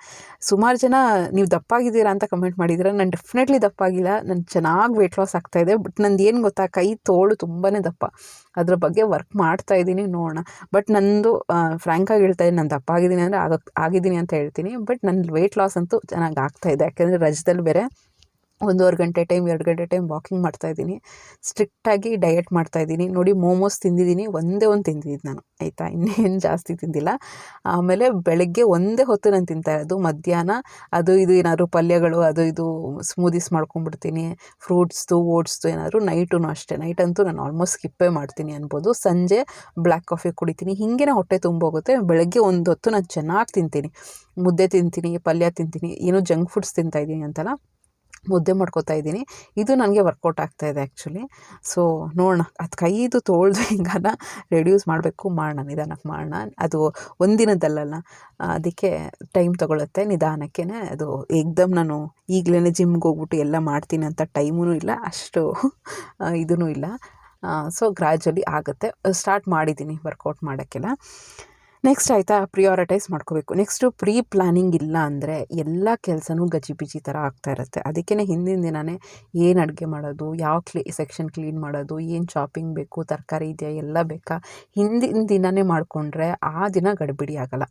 ಸುಮಾರು ಜನ ನೀವು ದಪ್ಪಾಗಿದ್ದೀರಾ ಅಂತ ಕಮೆಂಟ್ ಮಾಡಿದ್ದೀರಾ ನಾನು ಡೆಫಿನೆಟ್ಲಿ ದಪ್ಪಾಗಿಲ್ಲ. ನಾನು ಚೆನ್ನಾಗಿ ವೆಯ್ಟ್ ಲಾಸ್ ಆಗ್ತಾಯಿದೆ ಬಟ್ ನಂದು ಏನು ಗೊತ್ತಾ, ಕೈ ತೋಳು ತುಂಬಾ ದಪ್ಪ. ಅದ್ರ ಬಗ್ಗೆ ವರ್ಕ್ ಮಾಡ್ತಾ ಇದ್ದೀನಿ, ನೋಡೋಣ. ಬಟ್ ನಂದು ಫ್ರ್ಯಾಂಕಾಗಿ ಹೇಳ್ತಾ ಇದ್ದೀನಿ, ನಾನು ದಪ್ಪ ಆಗಿದ್ದೀನಿ ಅಂದರೆ ಆಗ, ಆಗಿದ್ದೀನಿ ಅಂತ ಹೇಳ್ತೀನಿ. ಬಟ್ ನನ್ನ ವೆಯ್ಟ್ ಲಾಸ್ ಅಂತೂ ಚೆನ್ನಾಗಿ ಆಗ್ತಾ ಇದೆ. ಯಾಕೆಂದರೆ ರಜದಲ್ಲಿ ಬೇರೆ ಒಂದೂವರೆ ಗಂಟೆ ಟೈಮ್, ಎರಡು ಗಂಟೆ ಟೈಮ್ ವಾಕಿಂಗ್ ಮಾಡ್ತಾ ಇದ್ದೀನಿ. ಸ್ಟ್ರಿಕ್ಟಾಗಿ ಡಯಟ್ ಮಾಡ್ತಾಯಿದ್ದೀನಿ ನೋಡಿ ಮೋಮೋಸ್ ತಿಂದಿದ್ದೀನಿ, ಒಂದೇ ಒಂದು ತಿಂದಿದ್ದು ನಾನು. ಆಯಿತಾ? ಇನ್ನೇನು ಜಾಸ್ತಿ ತಿಂದಿಲ್ಲ. ಆಮೇಲೆ ಬೆಳಗ್ಗೆ ಒಂದೇ ಹೊತ್ತು ನಾನು ತಿಂತಾ ಇರೋದು. ಮಧ್ಯಾಹ್ನ ಅದು ಇದು ಏನಾದರೂ ಪಲ್ಯಗಳು, ಅದು ಇದು ಸ್ಮೂದೀಸ್ ಮಾಡ್ಕೊಂಡ್ಬಿಡ್ತೀನಿ. ಫ್ರೂಟ್ಸ್ದು ಓಟ್ಸ್ದು ಏನಾದರೂ ನೈಟೂ ಅಷ್ಟೇ. ನೈಟ್ ಅಂತೂ ನಾನು ಆಲ್ಮೋಸ್ಟ್ ಸ್ಕಿಪ್ಪೇ ಮಾಡ್ತೀನಿ ಅನ್ಬೋದು. ಸಂಜೆ ಬ್ಲ್ಯಾಕ್ ಕಾಫಿ ಕುಡಿತೀನಿ. ಹೀಗೇನೆ ಹೊಟ್ಟೆ ತುಂಬೋಗುತ್ತೆ. ಬೆಳಗ್ಗೆ ಒಂದು ಹೊತ್ತು ನಾನು ಚೆನ್ನಾಗಿ ತಿಂತೀನಿ. ಮುದ್ದೆ ತಿಂತೀನಿ, ಪಲ್ಯ ತಿಂತೀನಿ. ಏನೋ ಜಂಕ್ ಫುಡ್ಸ್ ತಿಂತಾಯಿದ್ದೀನಿ ಅಂತಲ್ಲ. ಮುದ್ದೆ ಮಾಡ್ಕೋತಾ ಇದ್ದೀನಿ. ಇದು ನನಗೆ ವರ್ಕೌಟ್ ಆಗ್ತಾಯಿದೆ ಆ್ಯಕ್ಚುಲಿ ಸೊ ನೋಡೋಣ. ಅದು ಕೈದು ತೋಳ್ದು ಹಿಂಗಾನ ರೆಡ್ಯೂಸ್ ಮಾಡಬೇಕು, ಮಾಡೋಣ ನಿಧಾನಕ್ಕೆ ಮಾಡೋಣ. ಅದು ಒಂದಿನದಲ್ಲಲ್ಲ ಅದಕ್ಕೆ ಟೈಮ್ ತೊಗೊಳುತ್ತೆ ನಿಧಾನಕ್ಕೇ ಅದು ಏಕ್ದಮ್ ನಾನು ಈಗಲೇ ಜಿಮ್ಗೆ ಹೋಗ್ಬಿಟ್ಟು ಎಲ್ಲ ಮಾಡ್ತೀನಿ ಅಂತ ಟೈಮೂ ಇಲ್ಲ, ಅಷ್ಟು ಇದೂ ಇಲ್ಲ. ಸೊ ಗ್ರ್ಯಾಜುಲಿ ಆಗುತ್ತೆ. ಸ್ಟಾರ್ಟ್ ಮಾಡಿದ್ದೀನಿ ವರ್ಕೌಟ್ ಮಾಡೋಕ್ಕೆಲ್ಲ. ನೆಕ್ಸ್ಟ್ ಆಯಿತಾ? ಪ್ರಿಯಾರಿಟೈಸ್ ಮಾಡ್ಕೋಬೇಕು. ನೆಕ್ಸ್ಟು ಪ್ರೀ ಪ್ಲಾನಿಂಗ್ ಇಲ್ಲ ಅಂದರೆ ಎಲ್ಲ ಕೆಲಸನೂ ಗಜಿಬಿಜಿ ಥರ ಆಗ್ತಾ ಇರುತ್ತೆ. ಅದಕ್ಕೇ ಹಿಂದಿನ ದಿನವೇ ಏನು ಅಡುಗೆ ಮಾಡೋದು, ಯಾವ ಕ್ಲೀ ಸೆಕ್ಷನ್ ಕ್ಲೀನ್ ಮಾಡೋದು, ಏನು ಶಾಪಿಂಗ್ ಬೇಕು, ತರಕಾರಿ ಇದೆಯಾ, ಎಲ್ಲ ಬೇಕಾ? ಹಿಂದಿನ ದಿನವೇ ಮಾಡಿಕೊಂಡ್ರೆ ಆ ದಿನ ಗಡಿಬಿಡಿ ಆಗಲ್ಲ.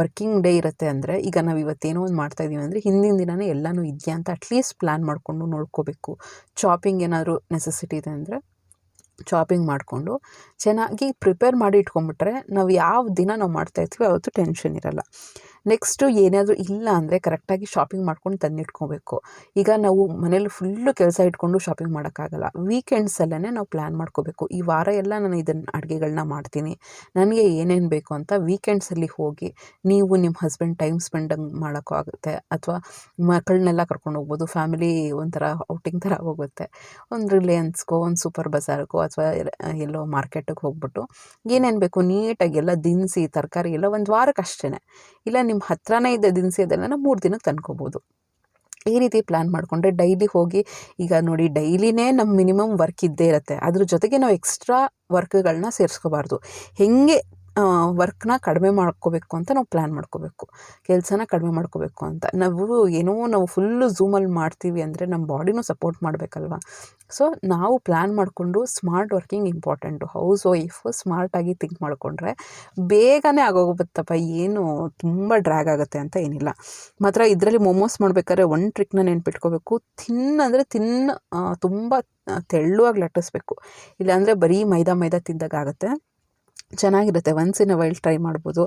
ವರ್ಕಿಂಗ್ ಡೇ ಇರುತ್ತೆ ಅಂದರೆ ಈಗ ನಾವು ಇವತ್ತೇನೋ ಒಂದು ಮಾಡ್ತಾಯಿದ್ದೀವಿ ಅಂದರೆ ಹಿಂದಿನ ದಿನವೇ ಎಲ್ಲನೂ ಇದೆಯಾ ಅಂತ ಅಟ್ಲೀಸ್ಟ್ ಪ್ಲ್ಯಾನ್ ಮಾಡಿಕೊಂಡು ನೋಡ್ಕೋಬೇಕು. ಶಾಪಿಂಗ್ ಏನಾದರೂ ನೆಸೆಸಿಟಿ ಇದೆ ಅಂದರೆ ಚಾಪಿಂಗ್ ಮಾಡಿಕೊಂಡು ಚೆನ್ನಾಗಿ ಪ್ರಿಪೇರ್ ಮಾಡಿ ಇಟ್ಕೊಂಡ್ಬಿಟ್ರೆ ನಾವು ಯಾವ ದಿನ ನಾವು ಮಾಡ್ತಾಯಿರ್ತೀವಿ ಅವತ್ತು ಟೆನ್ಷನ್ ಇರೋಲ್ಲ. ನೆಕ್ಸ್ಟು ಏನಾದರೂ ಇಲ್ಲ ಅಂದರೆ ಕರೆಕ್ಟಾಗಿ ಶಾಪಿಂಗ್ ಮಾಡ್ಕೊಂಡು ತಂದಿಟ್ಕೋಬೇಕು. ಈಗ ನಾವು ಮನೇಲಿ ಫುಲ್ಲು ಕೆಲಸ ಇಟ್ಕೊಂಡು ಶಾಪಿಂಗ್ ಮಾಡೋಕ್ಕಾಗಲ್ಲ. ವೀಕೆಂಡ್ಸಲ್ಲೇ ನಾವು ಪ್ಲ್ಯಾನ್ ಮಾಡ್ಕೋಬೇಕು. ಈ ವಾರ ಎಲ್ಲ ನಾನು ಇದನ್ನು ಅಡುಗೆಗಳನ್ನ ಮಾಡ್ತೀನಿ. ನನಗೆ ಏನೇನು ಬೇಕು ಅಂತ ವೀಕೆಂಡ್ಸಲ್ಲಿ ಹೋಗಿ ನೀವು ನಿಮ್ಮ ಹಸ್ಬೆಂಡ್ ಟೈಮ್ ಸ್ಪೆಂಡ್ ಮಾಡೋಕ್ಕೂ ಆಗುತ್ತೆ. ಅಥವಾ ಮಕ್ಕಳನ್ನೆಲ್ಲ ಕರ್ಕೊಂಡು ಹೋಗ್ಬೋದು. ಫ್ಯಾಮಿಲಿ ಒಂಥರ ಔಟಿಂಗ್ ಥರ ಹೋಗುತ್ತೆ. ಒಂದು ರಿಲಯನ್ಸ್ಗೋ, ಒಂದು ಸೂಪರ್ ಬಜಾರ್ಗೋ ಅಥವಾ ಎಲ್ಲೋ ಮಾರ್ಕೆಟಿಗೆ ಹೋಗ್ಬಿಟ್ಟು ಏನೇನು ಬೇಕು ನೀಟಾಗಿ ಎಲ್ಲ ದಿನಸಿ, ತರಕಾರಿ ಎಲ್ಲ ಒಂದು ವಾರಕ್ಕೆ ಅಷ್ಟೇ ಇಲ್ಲ ನಿಮ್ಮ ಹತ್ರನೇ ಇದ್ದ ದಿನಸಿ ಅದನ್ನು ಮೂರು ದಿನಕ್ಕೆ ತಂದ್ಕೋಬೋದು. ಈ ರೀತಿ ಪ್ಲ್ಯಾನ್ ಮಾಡಿಕೊಂಡ್ರೆ ಡೈಲಿ ಹೋಗಿ ಈಗ ನೋಡಿ ಡೈಲಿನೇ ನಮ್ಮ ಮಿನಿಮಮ್ ವರ್ಕ್ ಇದ್ದೇ ಇರುತ್ತೆ. ಅದ್ರ ಜೊತೆಗೆ ನಾವು ಎಕ್ಸ್ಟ್ರಾ ವರ್ಕ್ಗಳನ್ನ ಸೇರಿಸ್ಕೋಬಾರ್ದು. ಹೇಗೆ ವರ್ಕ್ನ ಕಡಿಮೆ ಮಾಡ್ಕೋಬೇಕು ಅಂತ ನಾವು ಪ್ಲ್ಯಾನ್ ಮಾಡ್ಕೋಬೇಕು. ಕೆಲಸನ ಕಡಿಮೆ ಮಾಡ್ಕೋಬೇಕು ಅಂತ. ನಾವು ಏನೋ ನಾವು ಫುಲ್ಲು ಝೂಮಲ್ಲಿ ಮಾಡ್ತೀವಿ ಅಂದರೆ ನಮ್ಮ ಬಾಡಿನೂ ಸಪೋರ್ಟ್ ಮಾಡಬೇಕಲ್ವ? ಸೊ ನಾವು ಪ್ಲ್ಯಾನ್ ಮಾಡಿಕೊಂಡು smart working important house wife ಸ್ಮಾರ್ಟಾಗಿ think ಮಾಡಿಕೊಂಡ್ರೆ ಬೇಗನೆ ಆಗೋಗುತ್ತಪ್ಪ ಏನು ತುಂಬ ಡ್ರ್ಯಾಗ್ ಆಗುತ್ತೆ ಅಂತ ಏನಿಲ್ಲ. ಮಾತ್ರ ಇದರಲ್ಲಿ ಮೊಮೋಸ್ ಮಾಡಬೇಕಾದ್ರೆ ಒಂದು ಟ್ರಿಕ್ನ ನೆನ್ಪಿಟ್ಕೋಬೇಕು. ತಿನ್ ಅಂದರೆ ತಿನ್ ತುಂಬ ತೆಳ್ಳುವಾಗಿ ಲಟ್ಟಿಸ್ಬೇಕು. ಇಲ್ಲಾಂದರೆ ಬರೀ ಮೈದಾ ಮೈದಾ ತಿಂದಾಗ ಆಗುತ್ತೆ. ಚೆನ್ನಾಗಿರುತ್ತೆ. Once in wild while try ಮಾಡ್ಬೋದು.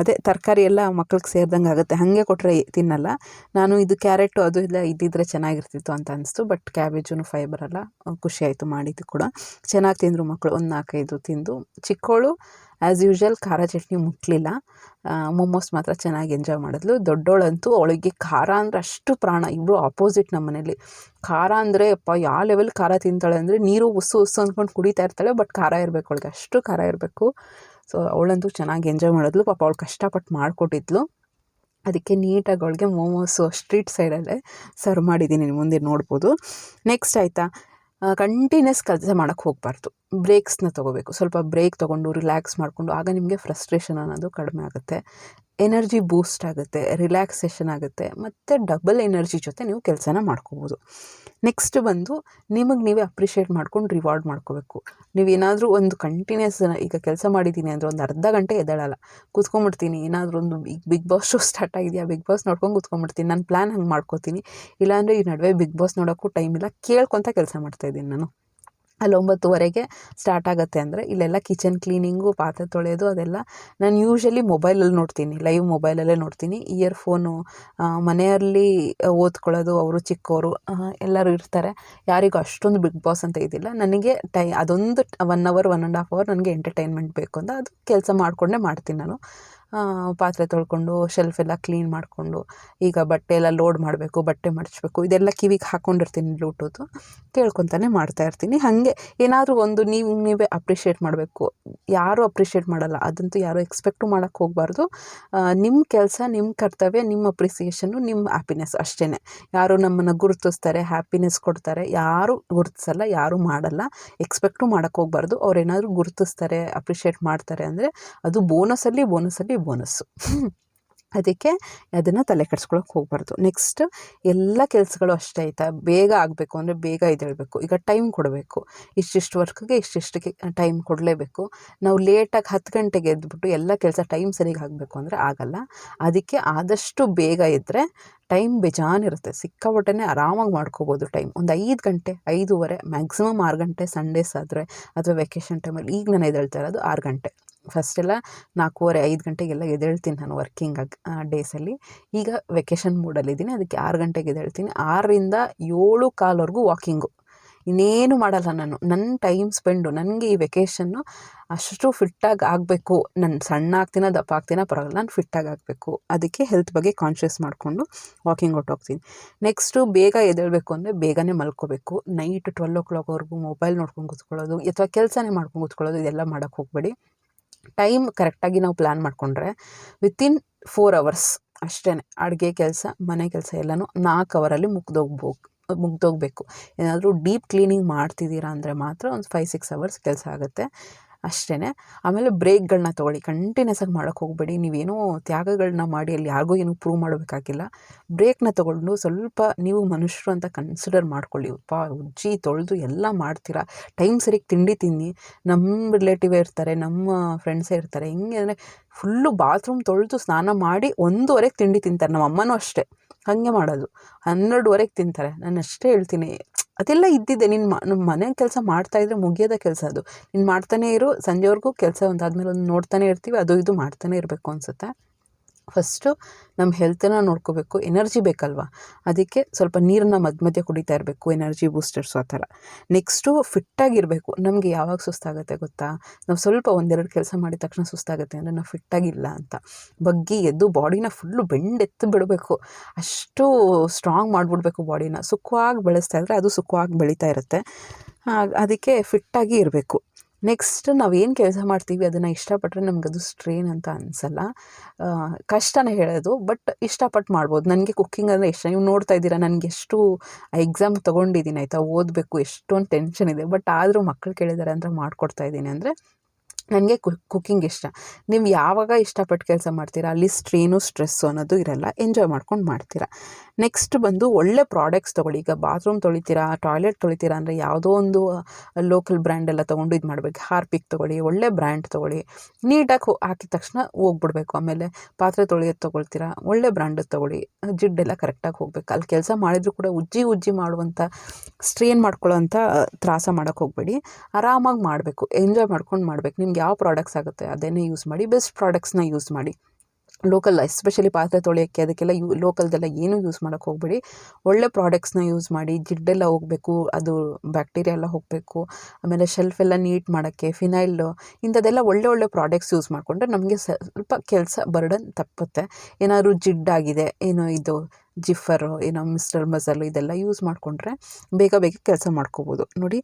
ಅದೇ ತರಕಾರಿ ಎಲ್ಲ ಮಕ್ಳಿಗೆ ಸೇರ್ದಂಗೆ ಆಗುತ್ತೆ. ಹಾಗೆ ಕೊಟ್ಟರೆ ತಿನ್ನಲ್ಲ. ನಾನು ಇದು ಕ್ಯಾರೆಟು ಅದು ಇಲ್ಲ ಇದ್ದಿದ್ರೆ ಚೆನ್ನಾಗಿರ್ತಿತ್ತು ಅಂತ ಅನಿಸ್ತು. ಬಟ್ ಕ್ಯಾಬೇಜೂ ಫೈಬರ್ ಅಲ್ಲ ಖುಷಿಯಾಯಿತು ಮಾಡಿದ್ದು ಕೂಡ. ಚೆನ್ನಾಗಿ ತಿಂದರು ಮಕ್ಕಳು ಒಂದು ನಾಲ್ಕೈದು ತಿಂದು. ಚಿಕ್ಕವಳು ಆ್ಯಸ್ ಯೂಶ್ವಲ್ ಖಾರ ಚಟ್ನಿ ಮುಟ್ಟಲಿಲ್ಲ ಮೊಮೋಸ್ ಮಾತ್ರ ಚೆನ್ನಾಗಿ ಎಂಜಾಯ್ ಮಾಡಿದ್ಲು. ದೊಡ್ಡೋಳಂತೂ ಅವಳಿಗೆ ಖಾರ ಅಂದರೆ ಅಷ್ಟು ಪ್ರಾಣ. ಇಬ್ಬರು ಆಪೋಸಿಟ್ ನಮ್ಮ ಮನೇಲಿ ಖಾರ ಅಂದರೆ, ಅಪ್ಪ, ಯಾವ ಲೆವೆಲ್ ಖಾರ ತಿಂತಾಳೆ ಅಂದರೆ ನೀರು ಉಸ್ಸು ಉಸ್ಸು ಅಂದ್ಕೊಂಡು ಕುಡಿತಾ ಇರ್ತಾಳೆ ಬಟ್ ಖಾರ ಇರಬೇಕು ಅವಳಿಗೆ. ಅಷ್ಟು ಖಾರ ಇರಬೇಕು. ಸೊ ಅವಳಂತೂ ಚೆನ್ನಾಗಿ ಎಂಜಾಯ್ ಮಾಡಿದ್ಲು. ಪಾಪ ಅವಳು ಕಷ್ಟಪಟ್ಟು ಮಾಡಿಕೊಟ್ಟಿದ್ಲು. ಅದಕ್ಕೆ ನೀಟಾಗಿ ಅವಳಿಗೆ ಮೋಮೋಸು ಸ್ಟ್ರೀಟ್ ಸೈಡಲ್ಲೇ ಸರ್ವ್ ಮಾಡಿದ್ದೀನಿ. ಮುಂದೆ ನೋಡ್ಬೋದು. ನೆಕ್ಸ್ಟ್ ಆಯಿತಾ? ಕಂಟಿನ್ಯೂಸ್ ಕೆಲಸ ಮಾಡೋಕ್ಕೆ ಹೋಗಬಾರ್ದು. ಬ್ರೇಕ್ಸ್ನ ತೊಗೋಬೇಕು. ಸ್ವಲ್ಪ ಬ್ರೇಕ್ ತೊಗೊಂಡು ರಿಲ್ಯಾಕ್ಸ್ ಮಾಡಿಕೊಂಡು ಆಗ ನಿಮಗೆ ಫ್ರಸ್ಟ್ರೇಷನ್ ಅನ್ನೋದು ಕಡಿಮೆ ಆಗುತ್ತೆ. ಎನರ್ಜಿ ಬೂಸ್ಟ್ ಆಗುತ್ತೆ ರಿಲ್ಯಾಕ್ಸೇಷನ್ ಆಗುತ್ತೆ, ಮತ್ತು ಡಬಲ್ ಎನರ್ಜಿ ಜೊತೆ ನೀವು ಕೆಲಸನ ಮಾಡ್ಕೋಬೋದು. ನೆಕ್ಸ್ಟ್ ಬಂದು ನಿಮಗೆ ನೀವೇ ಅಪ್ರಿಷಿಯೇಟ್ ಮಾಡ್ಕೊಂಡು ರಿವಾರ್ಡ್ ಮಾಡ್ಕೋಬೇಕು. ನೀವೇನಾದರೂ ಒಂದು ಕಂಟಿನ್ಯೂಸ್ ಈಗ ಕೆಲಸ ಮಾಡಿದ್ದೀನಿ ಅಂದರೆ ಒಂದು ಅರ್ಧ ಗಂಟೆ ಎದ್ದಾಳಲ್ಲ ಕೂತ್ಕೊಂಡ್ಬಿಡ್ತೀನಿ ಏನಾದರೂ ಒಂದು ಈಗ ಬಿಗ್ ಬಾಸ್ ಶೋ ಸ್ಟಾರ್ಟ್ ಆಗಿದೆಯಾ ಬಿಗ್ ಬಾಸ್ ನೋಡ್ಕೊಂಡು ಕೂತ್ಕೊಂಡ್ಬಿಡ್ತೀನಿ ನಾನು ಪ್ಲ್ಯಾನ್ ಹಂಗೆ ಮಾಡ್ಕೋತೀನಿ. ಇಲ್ಲಾಂದರೆ ಈ ನಡುವೆ ಬಿಗ್ ಬಾಸ್ ನೋಡೋಕ್ಕೂ ಟೈಮ್ ಇಲ್ಲ, ಕೇಳ್ಕೊತ ಕೆಲಸ ಮಾಡ್ತಾಯಿದ್ದೀನಿ ನಾನು. ಅಲ್ಲಿ ಒಂಬತ್ತುವರೆಗೆ ಸ್ಟಾರ್ಟ್ ಆಗುತ್ತೆ ಅಂದರೆ ಇಲ್ಲೆಲ್ಲ ಕಿಚನ್ ಕ್ಲೀನಿಂಗು ಪಾತ್ರೆ ತೊಳೆಯೋದು ಅದೆಲ್ಲ ನಾನು ಯೂಶ್ವಲಿ ಮೊಬೈಲಲ್ಲಿ ನೋಡ್ತೀನಿ ಲೈವ್ ಮೊಬೈಲಲ್ಲೇ ನೋಡ್ತೀನಿ. ಇಯರ್ಫೋನು ಮನೆಯಲ್ಲಿ ಓದ್ಕೊಳ್ಳೋದು, ಅವರು ಚಿಕ್ಕವರು ಎಲ್ಲರೂ ಇರ್ತಾರೆ. ಯಾರಿಗೂ ಅಷ್ಟೊಂದು ಬಿಗ್ ಬಾಸ್ ಅಂತ ಇದಿಲ್ಲ. ನನಗೆ ಟೈ, ಅದೊಂದು one hour one and half hour ನನಗೆ ಎಂಟರ್ಟೈನ್ಮೆಂಟ್ ಬೇಕು ಅಂತ ಅದು ಕೆಲಸ ಮಾಡಿಕೊಂಡೇ ಮಾಡ್ತೀನಿ ನಾನು. ಪಾತ್ರೆ ತೊಳ್ಕೊಂಡು ಶೆಲ್ಫ್ ಎಲ್ಲ ಕ್ಲೀನ್ ಮಾಡಿಕೊಂಡು, ಈಗ ಬಟ್ಟೆ ಎಲ್ಲ ಲೋಡ್ ಮಾಡಬೇಕು, ಬಟ್ಟೆ ಮಡಚಬೇಕು, ಇದೆಲ್ಲ ಕಿವಿಗೆ ಹಾಕ್ಕೊಂಡಿರ್ತೀನಿ ಬ್ಲೂಟೂತು ಕೇಳ್ಕೊತಾನೆ ಮಾಡ್ತಾಯಿರ್ತೀನಿ ಹಾಗೆ ಏನಾದರೂ ಒಂದು ನೀವು, ನೀವೇ ಅಪ್ರಿಷಿಯೇಟ್ ಮಾಡಬೇಕು. ಯಾರೂ ಅಪ್ರಿಷಿಯೇಟ್ ಮಾಡಲ್ಲ. ಅದಂತೂ ಯಾರೂ ಎಕ್ಸ್ಪೆಕ್ಟು ಮಾಡೋಕ್ಕೆ ಹೋಗಬಾರ್ದು. ನಿಮ್ಮ ಕೆಲಸ ನಿಮ್ಮ ಕರ್ತವ್ಯ, ನಿಮ್ಮ ಅಪ್ರಿಸಿಯೇಷನ್ನು ನಿಮ್ಮ ಹ್ಯಾಪಿನೆಸ್ ಅಷ್ಟೇ ಯಾರು ನಮ್ಮನ್ನು ಗುರುತಿಸ್ತಾರೆ ಹ್ಯಾಪಿನೆಸ್ ಕೊಡ್ತಾರೆ, ಯಾರೂ ಗುರುತಿಸಲ್ಲ, ಯಾರೂ ಮಾಡಲ್ಲ. ಎಕ್ಸ್ಪೆಕ್ಟು ಮಾಡೋಕ್ಕೆ ಹೋಗಬಾರ್ದು. ಅವ್ರು ಏನಾದರೂ ಗುರುತಿಸ್ತಾರೆ ಅಪ್ರಿಷಿಯೇಟ್ ಮಾಡ್ತಾರೆ ಅಂದರೆ ಅದು ಬೋನಸಲ್ಲಿ ಬೋನಸಲ್ಲಿ ಬೋನಸ್ಸು ಅದಕ್ಕೆ ಅದನ್ನು ತಲೆ ಕೆಡ್ಸ್ಕೊಳಕ್ಕೆ ಹೋಗ್ಬಾರ್ದು. ನೆಕ್ಸ್ಟ್ ಎಲ್ಲ ಕೆಲಸಗಳು ಅಷ್ಟೇ ಆಯಿತಾ? ಬೇಗ ಆಗಬೇಕು ಅಂದರೆ ಬೇಗ ಎದ್ದೇಳಬೇಕು. ಈಗ ಟೈಮ್ ಕೊಡಬೇಕು. ಇಷ್ಟಿಷ್ಟು ವರ್ಕ್ಗೆ ಇಷ್ಟಿಷ್ಟಕ್ಕೆ ಟೈಮ್ ಕೊಡಲೇಬೇಕು. ನಾವು ಲೇಟಾಗಿ ಹತ್ತು ಗಂಟೆಗೆ ಎದ್ಬಿಟ್ಟು ಎಲ್ಲ ಕೆಲಸ ಟೈಮ್ ಸರಿಗೆ ಆಗಬೇಕು ಅಂದರೆ ಆಗಲ್ಲ. ಅದಕ್ಕೆ ಆದಷ್ಟು ಬೇಗ ಇದ್ದರೆ ಟೈಮ್ ಬೇಜಾನಿರುತ್ತೆ ಸಿಕ್ಕಾಪಟ್ಟೆ ಆರಾಮಾಗಿ ಮಾಡ್ಕೋಬೋದು ಟೈಮ್ ಒಂದು ಐದು ಗಂಟೆ ಐದೂವರೆ ಮ್ಯಾಕ್ಸಿಮಮ್ ಆರು ಗಂಟೆ ಸಂಡೇಸ್ ಆದರೆ ಅಥವಾ ವೆಕೇಷನ್ ಟೈಮಲ್ಲಿ ಈಗ ನಾನು ಎದ್ದೇಳ್ತಾ ಇರೋದು ಆರು ಗಂಟೆ. ಫಸ್ಟೆಲ್ಲ ನಾಲ್ಕೂವರೆ, ಐದು ಗಂಟೆಗೆಲ್ಲ ಎದ್ದೇಳ್ತೀನಿ ನಾನು ವರ್ಕಿಂಗ್ ಆಗಿ ಡೇಸಲ್ಲಿ ಈಗ ವೆಕೇಷನ್ ಮೂಡಲ್ಲಿದ್ದೀನಿ ಅದಕ್ಕೆ ಆರು ಗಂಟೆಗೆ ಎದ್ದೇಳ್ತೀನಿ. ಆರರಿಂದ ಏಳು ಕಾಲ್ವರೆಗೂ ವಾಕಿಂಗು ಇನ್ನೇನು ಮಾಡಲ್ಲ ನಾನು. ನನ್ನ ಟೈಮ್ ಸ್ಪೆಂಡು ನನಗೆ ಈ ವೆಕೇಷನ್ನು ಅಷ್ಟು ಫಿಟ್ಟಾಗಿ ಆಗಬೇಕು. ನಾನು ಸಣ್ಣ ಆಗ್ತೀನ, ದಪ್ಪ ಆಗ್ತೀನ, ಪರವಾಗಿಲ್ಲ, ನಾನು ಫಿಟ್ಟಾಗಿ ಆಗಬೇಕು. ಅದಕ್ಕೆ ಹೆಲ್ತ್ ಬಗ್ಗೆ ಕಾನ್ಷಿಯಸ್ ಮಾಡಿಕೊಂಡು ವಾಕಿಂಗ್ ಹೊರ್ಟೋಗ್ತೀನಿ ನೆಕ್ಸ್ಟು ಬೇಗ ಎದ್ದೇಳಬೇಕು ಅಂದರೆ ಬೇಗನೆ ಮಲ್ಕೋಬೇಕು. ನೈಟ್ ಟ್ವೆಲ್ ಓ ಕ್ಲಾಕ್ವರೆಗೂ ಮೊಬೈಲ್ ನೋಡ್ಕೊಂಡು ಕೂತ್ಕೊಳ್ಳೋದು, ಅಥವಾ ಕೆಲಸನೇ ಮಾಡ್ಕೊಂಡು ಕೂತ್ಕೊಳ್ಳೋದು, ಇದೆಲ್ಲ ಮಾಡೋಕ್ಕೆ ಹೋಗಬೇಡಿ. ಟೈಮ್ ಕರೆಕ್ಟಾಗಿ ನಾವು ಪ್ಲ್ಯಾನ್ ಮಾಡಿಕೊಂಡ್ರೆ ವಿತಿನ್ ಫೋರ್ ಅವರ್ಸ್ ಅಷ್ಟೇ ಅಡುಗೆ ಕೆಲಸ, ಮನೆ ಕೆಲಸ ಎಲ್ಲನೂ ನಾಲ್ಕು ಅವರಲ್ಲಿ ಮುಗ್ದೋಗ್ಬೇಕು, ಮುಗ್ದೋಗಬೇಕು. ಏನಾದರೂ ಡೀಪ್ ಕ್ಲೀನಿಂಗ್ ಮಾಡ್ತಿದ್ದೀರಾ ಅಂದರೆ ಮಾತ್ರ ಒಂದು ಫೈವ್ ಸಿಕ್ಸ್ ಅವರ್ಸ್ ಕೆಲಸ ಆಗುತ್ತೆ. ಅಷ್ಟೇ ಆಮೇಲೆ ಬ್ರೇಕ್ಗಳನ್ನ ತೊಗೊಳ್ಳಿ. ಕಂಟಿನ್ಯೂಸ್ ಆಗಿ ಮಾಡೋಕ್ಕೆ ಹೋಗಬೇಡಿ. ನೀವೇನೋ ತ್ಯಾಗಗಳನ್ನ ಮಾಡಿ ಅಲ್ಲಿ ಯಾರಿಗೂ ಏನೂ ಪ್ರೂವ್ ಮಾಡಬೇಕಾಗಿಲ್ಲ. ಬ್ರೇಕ್ನ ತೊಗೊಂಡು ಸ್ವಲ್ಪ ನೀವು ಮನುಷ್ಯರು ಅಂತ ಕನ್ಸಿಡರ್ ಮಾಡ್ಕೊಳ್ಳಿ. ಅಪ್ಪ ಉಜ್ಜಿ, ತೊಳೆದು ಎಲ್ಲ ಮಾಡ್ತೀರಾ? ಟೈಮ್ ಸರಿಗೆ ತಿಂಡಿ ತಿನ್ನಿ. ನಮ್ಮ ರಿಲೇಟಿವೇ ಇರ್ತಾರೆ, ನಮ್ಮ ಫ್ರೆಂಡ್ಸೇ ಇರ್ತಾರೆ. ಹೆಂಗೆ ಅಂದರೆ ಫುಲ್ಲು ಬಾತ್ರೂಮ್ ತೊಳೆದು ಸ್ನಾನ ಮಾಡಿ ಒಂದೂವರೆಗೆ ತಿಂಡಿ ತಿಂತಾರೆ. ನಮ್ಮ ಅಮ್ಮನೂ ಅಷ್ಟೇ. ಹಾಗೆ ಮಾಡೋದು. ಹನ್ನೆರಡುವರೆಗೆ ತಿಂತಾರೆ. ನಾನು ಅಷ್ಟೇ ಹೇಳ್ತೀನಿ. ಅದೆಲ್ಲ ಇದ್ದಿದ್ದೆ ನಿನ್ನ ನಮ್ಮ ಮನೆ ಕೆಲಸ ಮಾಡ್ತಾಯಿದ್ರೆ ಮುಗಿಯೋದ ಕೆಲಸ ಅದು. ನೀನು ಮಾಡ್ತಾನೆ ಇರು. ಸಂಜೆವರೆಗೂ ಕೆಲಸ ಒಂದಾದ್ಮೇಲೆ ಒಂದು ನೋಡ್ತಾನೆ ಇರ್ತೀವಿ. ಅದು ಇದು ಮಾಡ್ತಾನೆ ಇರಬೇಕು ಅನಿಸುತ್ತೆ. ಫಸ್ಟು ನಮ್ಮ ಹೆಲ್ತನ್ನ ನೋಡ್ಕೋಬೇಕು ಎನರ್ಜಿ ಬೇಕಲ್ವ? ಅದಕ್ಕೆ ಸ್ವಲ್ಪ ನೀರನ್ನ ಮಧ್ಯ ಮಧ್ಯೆ ಕುಡಿತಾ ಇರಬೇಕು ಎನರ್ಜಿ ಬೂಸ್ಟರ್ಸು ಆ ಥರ. ನೆಕ್ಸ್ಟು ಫಿಟ್ಟಾಗಿರಬೇಕು ನಮಗೆ ಯಾವಾಗ ಸುಸ್ತಾಗುತ್ತೆ ಗೊತ್ತಾ? ನಾವು ಸ್ವಲ್ಪ ಒಂದೆರಡು ಕೆಲಸ ಮಾಡಿದ ತಕ್ಷಣ ಸುಸ್ತಾಗುತ್ತೆ ಅಂದರೆ ನಾವು ಫಿಟ್ಟಾಗಿಲ್ಲ ಅಂತ. ಬಗ್ಗಿ ಎದ್ದು ಬಾಡಿನ ಫುಲ್ಲು ಬೆಂಡೆತ್ತು ಬಿಡಬೇಕು. ಅಷ್ಟು ಸ್ಟ್ರಾಂಗ್ ಮಾಡಿಬಿಡ್ಬೇಕು ಬಾಡಿನ ಸುಖವಾಗಿ ಬೆಳೆಸ್ತಾ ಇದ್ದರೆ ಅದು ಸುಖವಾಗಿ ಬೆಳೀತಾ ಇರುತ್ತೆ. ಅದಕ್ಕೆ ಫಿಟ್ಟಾಗಿ ಇರಬೇಕು. ನೆಕ್ಸ್ಟ್ ನಾವು ಏನು ಕೆಲಸ ಮಾಡ್ತೀವಿ, ಅದನ್ನು ಇಷ್ಟಪಟ್ಟರೆ ನಮಗದು ಸ್ಟ್ರೇನ್ ಅಂತ ಅನಿಸಲ್ಲ. ಕಷ್ಟನೇ ಹೇಳೋದು ಬಟ್ ಇಷ್ಟಪಟ್ಟು ಮಾಡ್ಬೋದು. ನನಗೆ ಕುಕ್ಕಿಂಗ್ ಅಂದರೆ ಇಷ್ಟ. ನೀವು ನೋಡ್ತಾ ಇದ್ದೀರಾ, ನನಗೆ ಎಷ್ಟು ಎಕ್ಸಾಮ್ ತೊಗೊಂಡಿದ್ದೀನಿ ಆಯಿತಾ? ಓದಬೇಕು, ಎಷ್ಟೊಂದು ಟೆನ್ಷನ್ ಇದೆ. ಬಟ್ ಆದರೂ ಮಕ್ಕಳು ಕೇಳಿದ್ದಾರೆ ಅಂದರೆ ಮಾಡ್ಕೊಡ್ತಾ ಇದ್ದೀನಿ. ಅಂದರೆ ನನಗೆ ಕುಕ್ಕಿಂಗ್ ಇಷ್ಟ. ನೀವು ಯಾವಾಗ ಇಷ್ಟಪಟ್ಟು ಕೆಲಸ ಮಾಡ್ತೀರಾ, ಅಲ್ಲಿ ಸ್ಟ್ರೇನು ಸ್ಟ್ರೆಸ್ಸು ಅನ್ನೋದು ಇರಲ್ಲ. ಎಂಜಾಯ್ ಮಾಡ್ಕೊಂಡು ಮಾಡ್ತೀರಾ. ನೆಕ್ಸ್ಟ್ ಬಂದು ಒಳ್ಳೆ ಪ್ರಾಡಕ್ಟ್ಸ್ ತೊಗೊಳ್ಳಿ. ಈಗ ಬಾತ್ರೂಮ್ ತೊಳಿತೀರಾ ಟಾಯ್ಲೆಟ್ ತೊಳಿತೀರಾ ಅಂದರೆ ಯಾವುದೋ ಒಂದು ಲೋಕಲ್ ಬ್ರ್ಯಾಂಡ್ ಎಲ್ಲ ತೊಗೊಂಡು ಇದು ಮಾಡಬೇಕು. ಹಾರ್ಪಿಕ್ ತೊಗೊಳ್ಳಿ, ಒಳ್ಳೆ ಬ್ರ್ಯಾಂಡ್ ತೊಗೊಳ್ಳಿ. ನೀಟಾಗಿ ಹಾಕಿದ ತಕ್ಷಣ ಹೋಗ್ಬಿಡ್ಬೇಕು. ಆಮೇಲೆ ಪಾತ್ರೆ ತೊಳೆಯೋದು ತೊಗೊಳ್ತೀರಾ, ಒಳ್ಳೆ ಬ್ರ್ಯಾಂಡದ್ದು ತೊಗೊಳ್ಳಿ. ಜಿಡ್ಡೆಲ್ಲ ಕರೆಕ್ಟಾಗಿ ಹೋಗ್ಬೇಕು. ಅಲ್ಲಿ ಕೆಲಸ ಮಾಡಿದರೂ ಕೂಡ ಉಜ್ಜಿ ಉಜ್ಜಿ ಮಾಡುವಂಥ ಸ್ಟ್ರೇನ್ ಮಾಡ್ಕೊಳ್ಳೋವಂಥ ತ್ರಾಸ ಮಾಡೋಕ್ಕೆ ಹೋಗಬೇಡಿ. ಆರಾಮಾಗಿ ಮಾಡಬೇಕು. ಎಂಜಾಯ್ ಮಾಡ್ಕೊಂಡು ಮಾಡಬೇಕು. ನಿಮ್ಗೆ ಯಾವ ಪ್ರಾಡಕ್ಟ್ಸ್ ಆಗುತ್ತೆ, ಅದನ್ನೇ ಯೂಸ್ ಮಾಡಿ ಬೆಸ್ಟ್ ಪ್ರಾಡಕ್ಟ್ಸ್ನ ಯೂಸ್ ಮಾಡಿ. ಲೋಕಲ್ ಎಸ್ಪೆಷಲಿ ಪಾತ್ರೆ ತೊಳೆಯೋಕ್ಕೆ ಅದಕ್ಕೆಲ್ಲ ಯೂ ಲೋಕಲ್ದೆಲ್ಲ ಏನೂ ಯೂಸ್ ಮಾಡೋಕ್ಕೆ ಹೋಗಬೇಡಿ. ಒಳ್ಳೆ ಪ್ರಾಡಕ್ಟ್ಸ್ನ ಯೂಸ್ ಮಾಡಿ, ಜಿಡ್ಡೆಲ್ಲ ಹೋಗಬೇಕು, ಅದು ಬ್ಯಾಕ್ಟೀರಿಯಾ ಎಲ್ಲ ಹೋಗಬೇಕು, ಆಮೇಲೆ ಶೆಲ್ಫ್ ಎಲ್ಲ ನೀಟ್ ಮಾಡೋಕ್ಕೆ ಫಿನೈಲು ಇಂಥದ್ದೆಲ್ಲ ಒಳ್ಳೆ ಒಳ್ಳೆ ಪ್ರಾಡಕ್ಟ್ಸ್ ಯೂಸ್ ಮಾಡಿಕೊಂಡ್ರೆ ನಮಗೆ ಸ್ವಲ್ಪ ಕೆಲಸ ಬರ್ಡನ್ ತಪ್ಪುತ್ತೆ. ಏನಾದರೂ ಜಿಡ್ಡಾಗಿದೆ ಏನೋ ಇದು ಜಿಫರು, ಏನೋ ಮಿಸ್ಟರ್ ಮಸಲು ಇದೆಲ್ಲ ಯೂಸ್ ಮಾಡಿಕೊಂಡ್ರೆ ಬೇಗ ಬೇಗ ಕೆಲಸ ಮಾಡ್ಕೋಬೋದು. ನೋಡಿ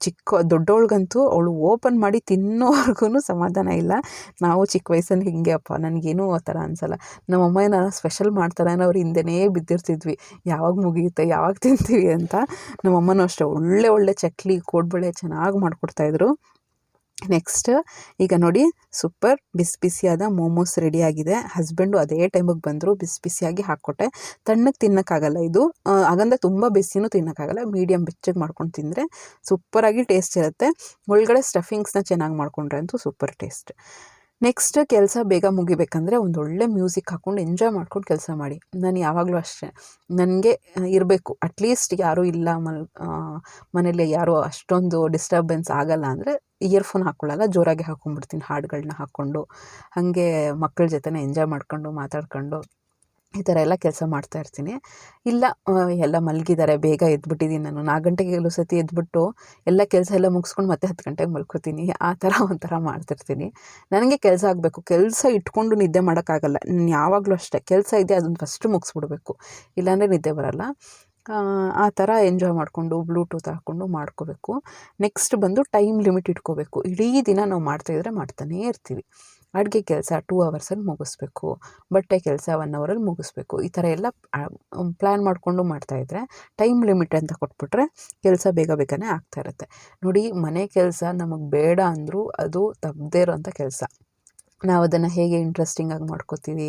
ಚಿಕ್ಕ ದೊಡ್ಡವಳಿಗಂತೂ ಅವಳು ಓಪನ್ ಮಾಡಿ ತಿನ್ನೋವರೆಗೂ ಸಮಾಧಾನ ಇಲ್ಲ. ನಾವು ಚಿಕ್ಕ ವಯಸ್ಸಲ್ಲಿ ಹಿಂಗೆ, ಅಪ್ಪ, ನನಗೇನು ಆ ಥರ ಅನಿಸಲ್ಲ. ನಮ್ಮಮ್ಮ ಏನಾರು ಸ್ಪೆಷಲ್ ಮಾಡ್ತಾರೆ ಅನ್ನೋ ಅವ್ರು ಹಿಂದೆನೇ ಬಿದ್ದಿರ್ತಿದ್ವಿ. ಯಾವಾಗ ಮುಗಿಯುತ್ತೆ, ಯಾವಾಗ ತಿಂತೀವಿ ಅಂತ. ನಮ್ಮಮ್ಮನೂ ಅಷ್ಟೇ, ಒಳ್ಳೆ ಒಳ್ಳೆ ಚಕ್ಲಿ, ಕೋಡ್ಬಳೆ ಚೆನ್ನಾಗಿ ಮಾಡಿಕೊಡ್ತಾಯಿದ್ರು ನೆಕ್ಸ್ಟ್ ಈಗ ನೋಡಿ ಸೂಪರ್ ಬಿಸಿ ಬಿಸಿಯಾದ ಮೋಮೋಸ್ ರೆಡಿಯಾಗಿದೆ ಹಸ್ಬೆಂಡು ಅದೇ ಟೈಮಿಗೆ ಬಂದರು ಬಿಸಿ ಬಿಸಿಯಾಗಿ ಹಾಕ್ಕೊಟ್ಟೆ. ತಣ್ಣಗೆ ತಿನ್ನೋಕ್ಕಾಗಲ್ಲ ಇದು. ಹಾಗಂದ ತುಂಬ ಬಿಸಿನೂ ತಿನ್ನೋಕ್ಕಾಗಲ್ಲ. ಮೀಡಿಯಮ್ ಬೆಚ್ಚಗೆ ಮಾಡ್ಕೊಂಡು ತಿಂದರೆ ಸೂಪರಾಗಿ ಟೇಸ್ಟ್ ಇರುತ್ತೆ. ಒಳಗಡೆ ಸ್ಟಫಿಂಗ್ಸ್ನ ಚೆನ್ನಾಗಿ ಮಾಡಿಕೊಂಡ್ರೆ ಅಂತೂ ಸೂಪರ್ ಟೇಸ್ಟ್ ನೆಕ್ಸ್ಟ್ ಕೆಲಸ ಬೇಗ ಮುಗಿಬೇಕಂದ್ರೆ ಒಂದು ಒಳ್ಳೆ ಮ್ಯೂಸಿಕ್ ಹಾಕ್ಕೊಂಡು ಎಂಜಾಯ್ ಮಾಡ್ಕೊಂಡು ಕೆಲಸ ಮಾಡಿ. ನಾನು ಯಾವಾಗಲೂ ಅಷ್ಟೇ. ನನಗೆ ಇರಬೇಕು. ಅಟ್ಲೀಸ್ಟ್ ಯಾರೂ ಇಲ್ಲ ಮಲ್ ಮನೇಲಿ ಯಾರೂ ಅಷ್ಟೊಂದು ಡಿಸ್ಟರ್ಬೆನ್ಸ್ ಆಗಲ್ಲ ಅಂದರೆ ಇಯರ್ಫೋನ್ ಹಾಕ್ಕೊಳ್ಳಲ್ಲ ಜೋರಾಗಿ ಹಾಕ್ಕೊಂಡ್ಬಿಡ್ತೀನಿ ಹಾಡುಗಳನ್ನ ಹಾಕ್ಕೊಂಡು. ಹಾಗೆ ಮಕ್ಕಳ ಜೊತೆನೇ ಎಂಜಾಯ್ ಮಾಡ್ಕೊಂಡು, ಮಾತಾಡ್ಕೊಂಡು. ಈ ಥರ ಎಲ್ಲ ಕೆಲಸ ಮಾಡ್ತಾ ಇರ್ತೀನಿ. ಇಲ್ಲ ಎಲ್ಲ ಮಲಗಿದ್ದಾರೆ, ಬೇಗ ಎದ್ಬಿಟ್ಟಿದ್ದೀನಿ ನಾನು. ನಾಲ್ಕು ಗಂಟೆಗೆ ಕೆಲವು ಸತಿ ಎದ್ಬಿಟ್ಟು ಎಲ್ಲ ಕೆಲಸ ಎಲ್ಲ ಮುಗಿಸ್ಕೊಂಡು ಮತ್ತೆ ಹತ್ತು ಗಂಟೆಗೆ ಮಲ್ಕೋತೀನಿ. ಆ ಥರ ಒಂಥರ ಮಾಡ್ತಿರ್ತೀನಿ. ನನಗೆ ಕೆಲಸ ಆಗಬೇಕು. ಕೆಲಸ ಇಟ್ಕೊಂಡು ನಿದ್ದೆ ಮಾಡೋಕ್ಕಾಗಲ್ಲ. ನಾನು ಯಾವಾಗಲೂ ಅಷ್ಟೇ. ಕೆಲಸ ಇದೆ, ಅದನ್ನು ಫಸ್ಟು ಮುಗಿಸ್ಬಿಡ್ಬೇಕು. ಇಲ್ಲಾಂದರೆ ನಿದ್ದೆ ಬರೋಲ್ಲ. ಆ ಥರ ಎಂಜಾಯ್ ಮಾಡಿಕೊಂಡು ಬ್ಲೂಟೂತ್ ಹಾಕ್ಕೊಂಡು ಮಾಡ್ಕೋಬೇಕು. ನೆಕ್ಸ್ಟ್ ಬಂದು ಟೈಮ್ ಲಿಮಿಟ್ ಇಟ್ಕೋಬೇಕು. ಇಡೀ ದಿನ ನಾವು ಮಾಡ್ತಾಯಿದ್ರೆ ಮಾಡ್ತಾನೇ ಇರ್ತೀವಿ. ಅಡುಗೆ ಕೆಲಸ ಟೂ ಅವರ್ಸಲ್ಲಿ ಮುಗಿಸ್ಬೇಕು. ಬಟ್ಟೆ ಕೆಲಸ ಒನ್ ಅವರಲ್ಲಿ ಮುಗಿಸ್ಬೇಕು. ಈ ಥರ ಎಲ್ಲ ಪ್ಲ್ಯಾನ್ ಮಾಡಿಕೊಂಡು ಮಾಡ್ತಾಯಿದ್ರೆ ಟೈಮ್ ಲಿಮಿಟ್ ಅಂತ ಕೊಟ್ಬಿಟ್ರೆ ಕೆಲಸ ಬೇಗ ಬೇಗನೆ ಆಗ್ತಾ ಇರುತ್ತೆ. ನೋಡಿ ಮನೆ ಕೆಲಸ ನಮಗೆ ಬೇಡ ಅಂದರೂ ಅದು ತಪ್ಪದೇ ಇರೋಂಥ ಕೆಲಸ. ನಾವು ಅದನ್ನು ಹೇಗೆ ಇಂಟ್ರೆಸ್ಟಿಂಗಾಗಿ ಮಾಡ್ಕೋತೀವಿ,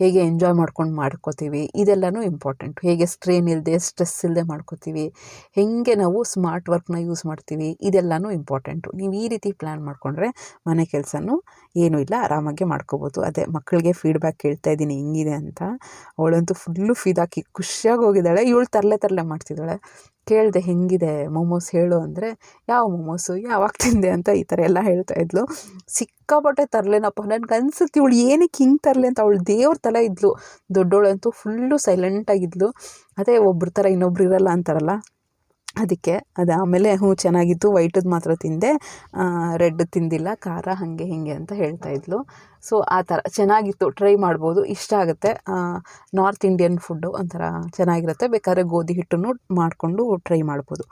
ಹೇಗೆ ಎಂಜಾಯ್ ಮಾಡ್ಕೊಂಡು ಮಾಡ್ಕೋತೀವಿ, ಇದೆಲ್ಲನೂ ಇಂಪಾರ್ಟೆಂಟ್ ಹೇಗೆ ಸ್ಟ್ರೇನ್ ಇಲ್ಲದೆ ಸ್ಟ್ರೆಸ್ ಇಲ್ಲದೆ ಮಾಡ್ಕೋತೀವಿ, ಹೇಗೆ ನಾವು ಸ್ಮಾರ್ಟ್ ವರ್ಕ್ನ ಯೂಸ್ ಮಾಡ್ತೀವಿ, ಇದೆಲ್ಲನೂ ಇಂಪಾರ್ಟೆಂಟು ನೀವು ಈ ರೀತಿ ಪ್ಲ್ಯಾನ್ ಮಾಡಿಕೊಂಡ್ರೆ ಮನೆ ಕೆಲಸನೂ ಏನೂ ಇಲ್ಲ, ಆರಾಮಾಗಿ ಮಾಡ್ಕೋಬೋದು. ಅದೇ ಮಕ್ಕಳಿಗೆ ಫೀಡ್ಬ್ಯಾಕ್ ಕೇಳ್ತಾ ಇದ್ದೀನಿ, ಹೆಂಗಿದೆ ಅಂತ. ಅವಳಂತೂ ಫುಲ್ಲು ಫಿದಾಕಿ ಖುಷಿಯಾಗಿ ಹೋಗಿದ್ದಾಳೆ, ಇವಳು ತರಲೆ ತರಲೆ ಮಾಡ್ತಿದ್ದಾಳೆ. ಕೇಳಿದೆ ಹೆಂಗಿದೆ ಮೊಮೋಸ್ ಹೇಳು ಅಂದರೆ, ಯಾವ ಮೊಮೋಸು? ಯಾವಾಗ ತಿಂದೆ? ಅಂತ ಈ ಥರ ಎಲ್ಲ ಹೇಳ್ತಾ ಇದ್ಲು. ಸಿಕ್ಕಾಪಟ್ಟೆ ತರಲೇನಪ್ಪ. ನನ್ಗೆ ಅನ್ಸುತ್ತೆ ಇವಳು ಏನಕ್ಕೆ ಹಿಂಗೆ ತರಲೆ ಅಂತ. ಅವಳು ದೇವ್ರ ಥರ ಇದ್ಲು. ದೊಡ್ಡವಳಂತೂ ಫುಲ್ಲು ಸೈಲೆಂಟಾಗಿದ್ಲು ಅದೇ ಒಬ್ರ ಥರ ಇನ್ನೊಬ್ರು ಇರಲ್ಲ ಅಂತಾರಲ್ಲ. ಅದಕ್ಕೆ ಅದು ಆಮೇಲೆ ಹ್ಞೂ ಚೆನ್ನಾಗಿತ್ತು ವೈಟದ್ದು ಮಾತ್ರ ತಿಂದೆ ರೆಡ್ ತಿಂದಿಲ್ಲ, ಖಾರ ಹಾಗೆ ಹೀಗೆ ಅಂತ ಹೇಳ್ತಾ ಇದ್ಲು. ಸೊ ಆ ಥರ ಚೆನ್ನಾಗಿತ್ತು, ಟ್ರೈ ಮಾಡ್ಬೋದು, ಇಷ್ಟ ಆಗುತ್ತೆ. ನಾರ್ತ್ ಇಂಡಿಯನ್ ಫುಡ್ಡು ಒಂಥರ ಚೆನ್ನಾಗಿರುತ್ತೆ, ಬೇಕಾದ್ರೆ ಗೋಧಿ ಹಿಟ್ಟನ್ನು ಮಾಡಿಕೊಂಡು ಟ್ರೈ ಮಾಡ್ಬೋದು.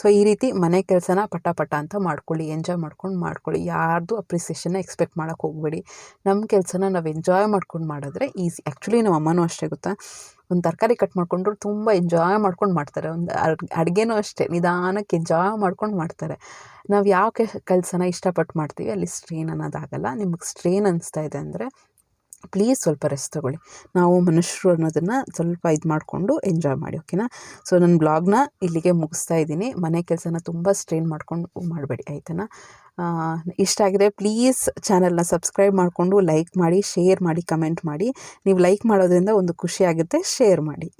ಸೊ ಈ ರೀತಿ ಮನೆ ಕೆಲಸನ ಪಟ ಪಟ ಅಂತ ಮಾಡ್ಕೊಳ್ಳಿ, ಎಂಜಾಯ್ ಮಾಡ್ಕೊಂಡು ಮಾಡ್ಕೊಳ್ಳಿ. ಯಾರ್ದು ಅಪ್ರಿಸಿಯೇಷನ್ನ ಎಕ್ಸ್ಪೆಕ್ಟ್ ಮಾಡೋಕ್ಕೆ ಹೋಗಬೇಡಿ. ನಮ್ಮ ಕೆಲಸನ ನಾವು ಎಂಜಾಯ್ ಮಾಡ್ಕೊಂಡು ಮಾಡಿದ್ರೆ ಈಸಿ. ಆ್ಯಕ್ಚುಲಿ ನಮ್ಮ ಅಮ್ಮನೂ ಅಷ್ಟೇ ಗೊತ್ತಾ? ಒಂದು ತರಕಾರಿ ಕಟ್ ಮಾಡಿಕೊಂಡ್ರು ತುಂಬ ಎಂಜಾಯ್ ಮಾಡ್ಕೊಂಡು ಮಾಡ್ತಾರೆ. ಒಂದು ಅಡುಗೆನೂ ಅಷ್ಟೇ, ನಿಧಾನಕ್ಕೆ ಎಂಜಾಯ್ ಮಾಡ್ಕೊಂಡು ಮಾಡ್ತಾರೆ. ನಾವು ಯಾವ ಕೆಲಸನ ಇಷ್ಟಪಟ್ಟು ಮಾಡ್ತೀವಿ, ಅಲ್ಲಿ ಸ್ಟ್ರೇನ್ ಅನ್ನೋದಾಗಲ್ಲ ನಿಮಗೆ ಸ್ಟ್ರೇನ್ ಅನ್ನಿಸ್ತಾ ಇದೆ ಅಂದರೆ ಪ್ಲೀಸ್ ಸ್ವಲ್ಪ ರೆಸ್ಟ್ ತೊಗೊಳ್ಳಿ. ನಾವು ಮನುಷ್ಯರು ಅನ್ನೋದನ್ನು ಸ್ವಲ್ಪ ಇದು ಮಾಡಿಕೊಂಡು ಎಂಜಾಯ್ ಮಾಡಿ ಓಕೆನಾ ಸೊ ನನ್ನ ಬ್ಲಾಗ್ನ ಇಲ್ಲಿಗೆ ಮುಗಿಸ್ತಾ ಇದ್ದೀನಿ. ಮನೆ ಕೆಲಸನ ತುಂಬ ಸ್ಟ್ರೈನ್ ಮಾಡ್ಕೊಂಡು ಮಾಡಬೇಡಿ, ಆಯ್ತಾ ಇಷ್ಟ ಆಗಿದೆ ಪ್ಲೀಸ್ ಚಾನಲ್ನ ಸಬ್ಸ್ಕ್ರೈಬ್ ಮಾಡಿಕೊಂಡು ಲೈಕ್ ಮಾಡಿ ಶೇರ್ ಮಾಡಿ ಕಮೆಂಟ್ ಮಾಡಿ. ನೀವು ಲೈಕ್ ಮಾಡೋದ್ರಿಂದ ಒಂದು ಖುಷಿ ಆಗುತ್ತೆ ಶೇರ್ ಮಾಡಿ.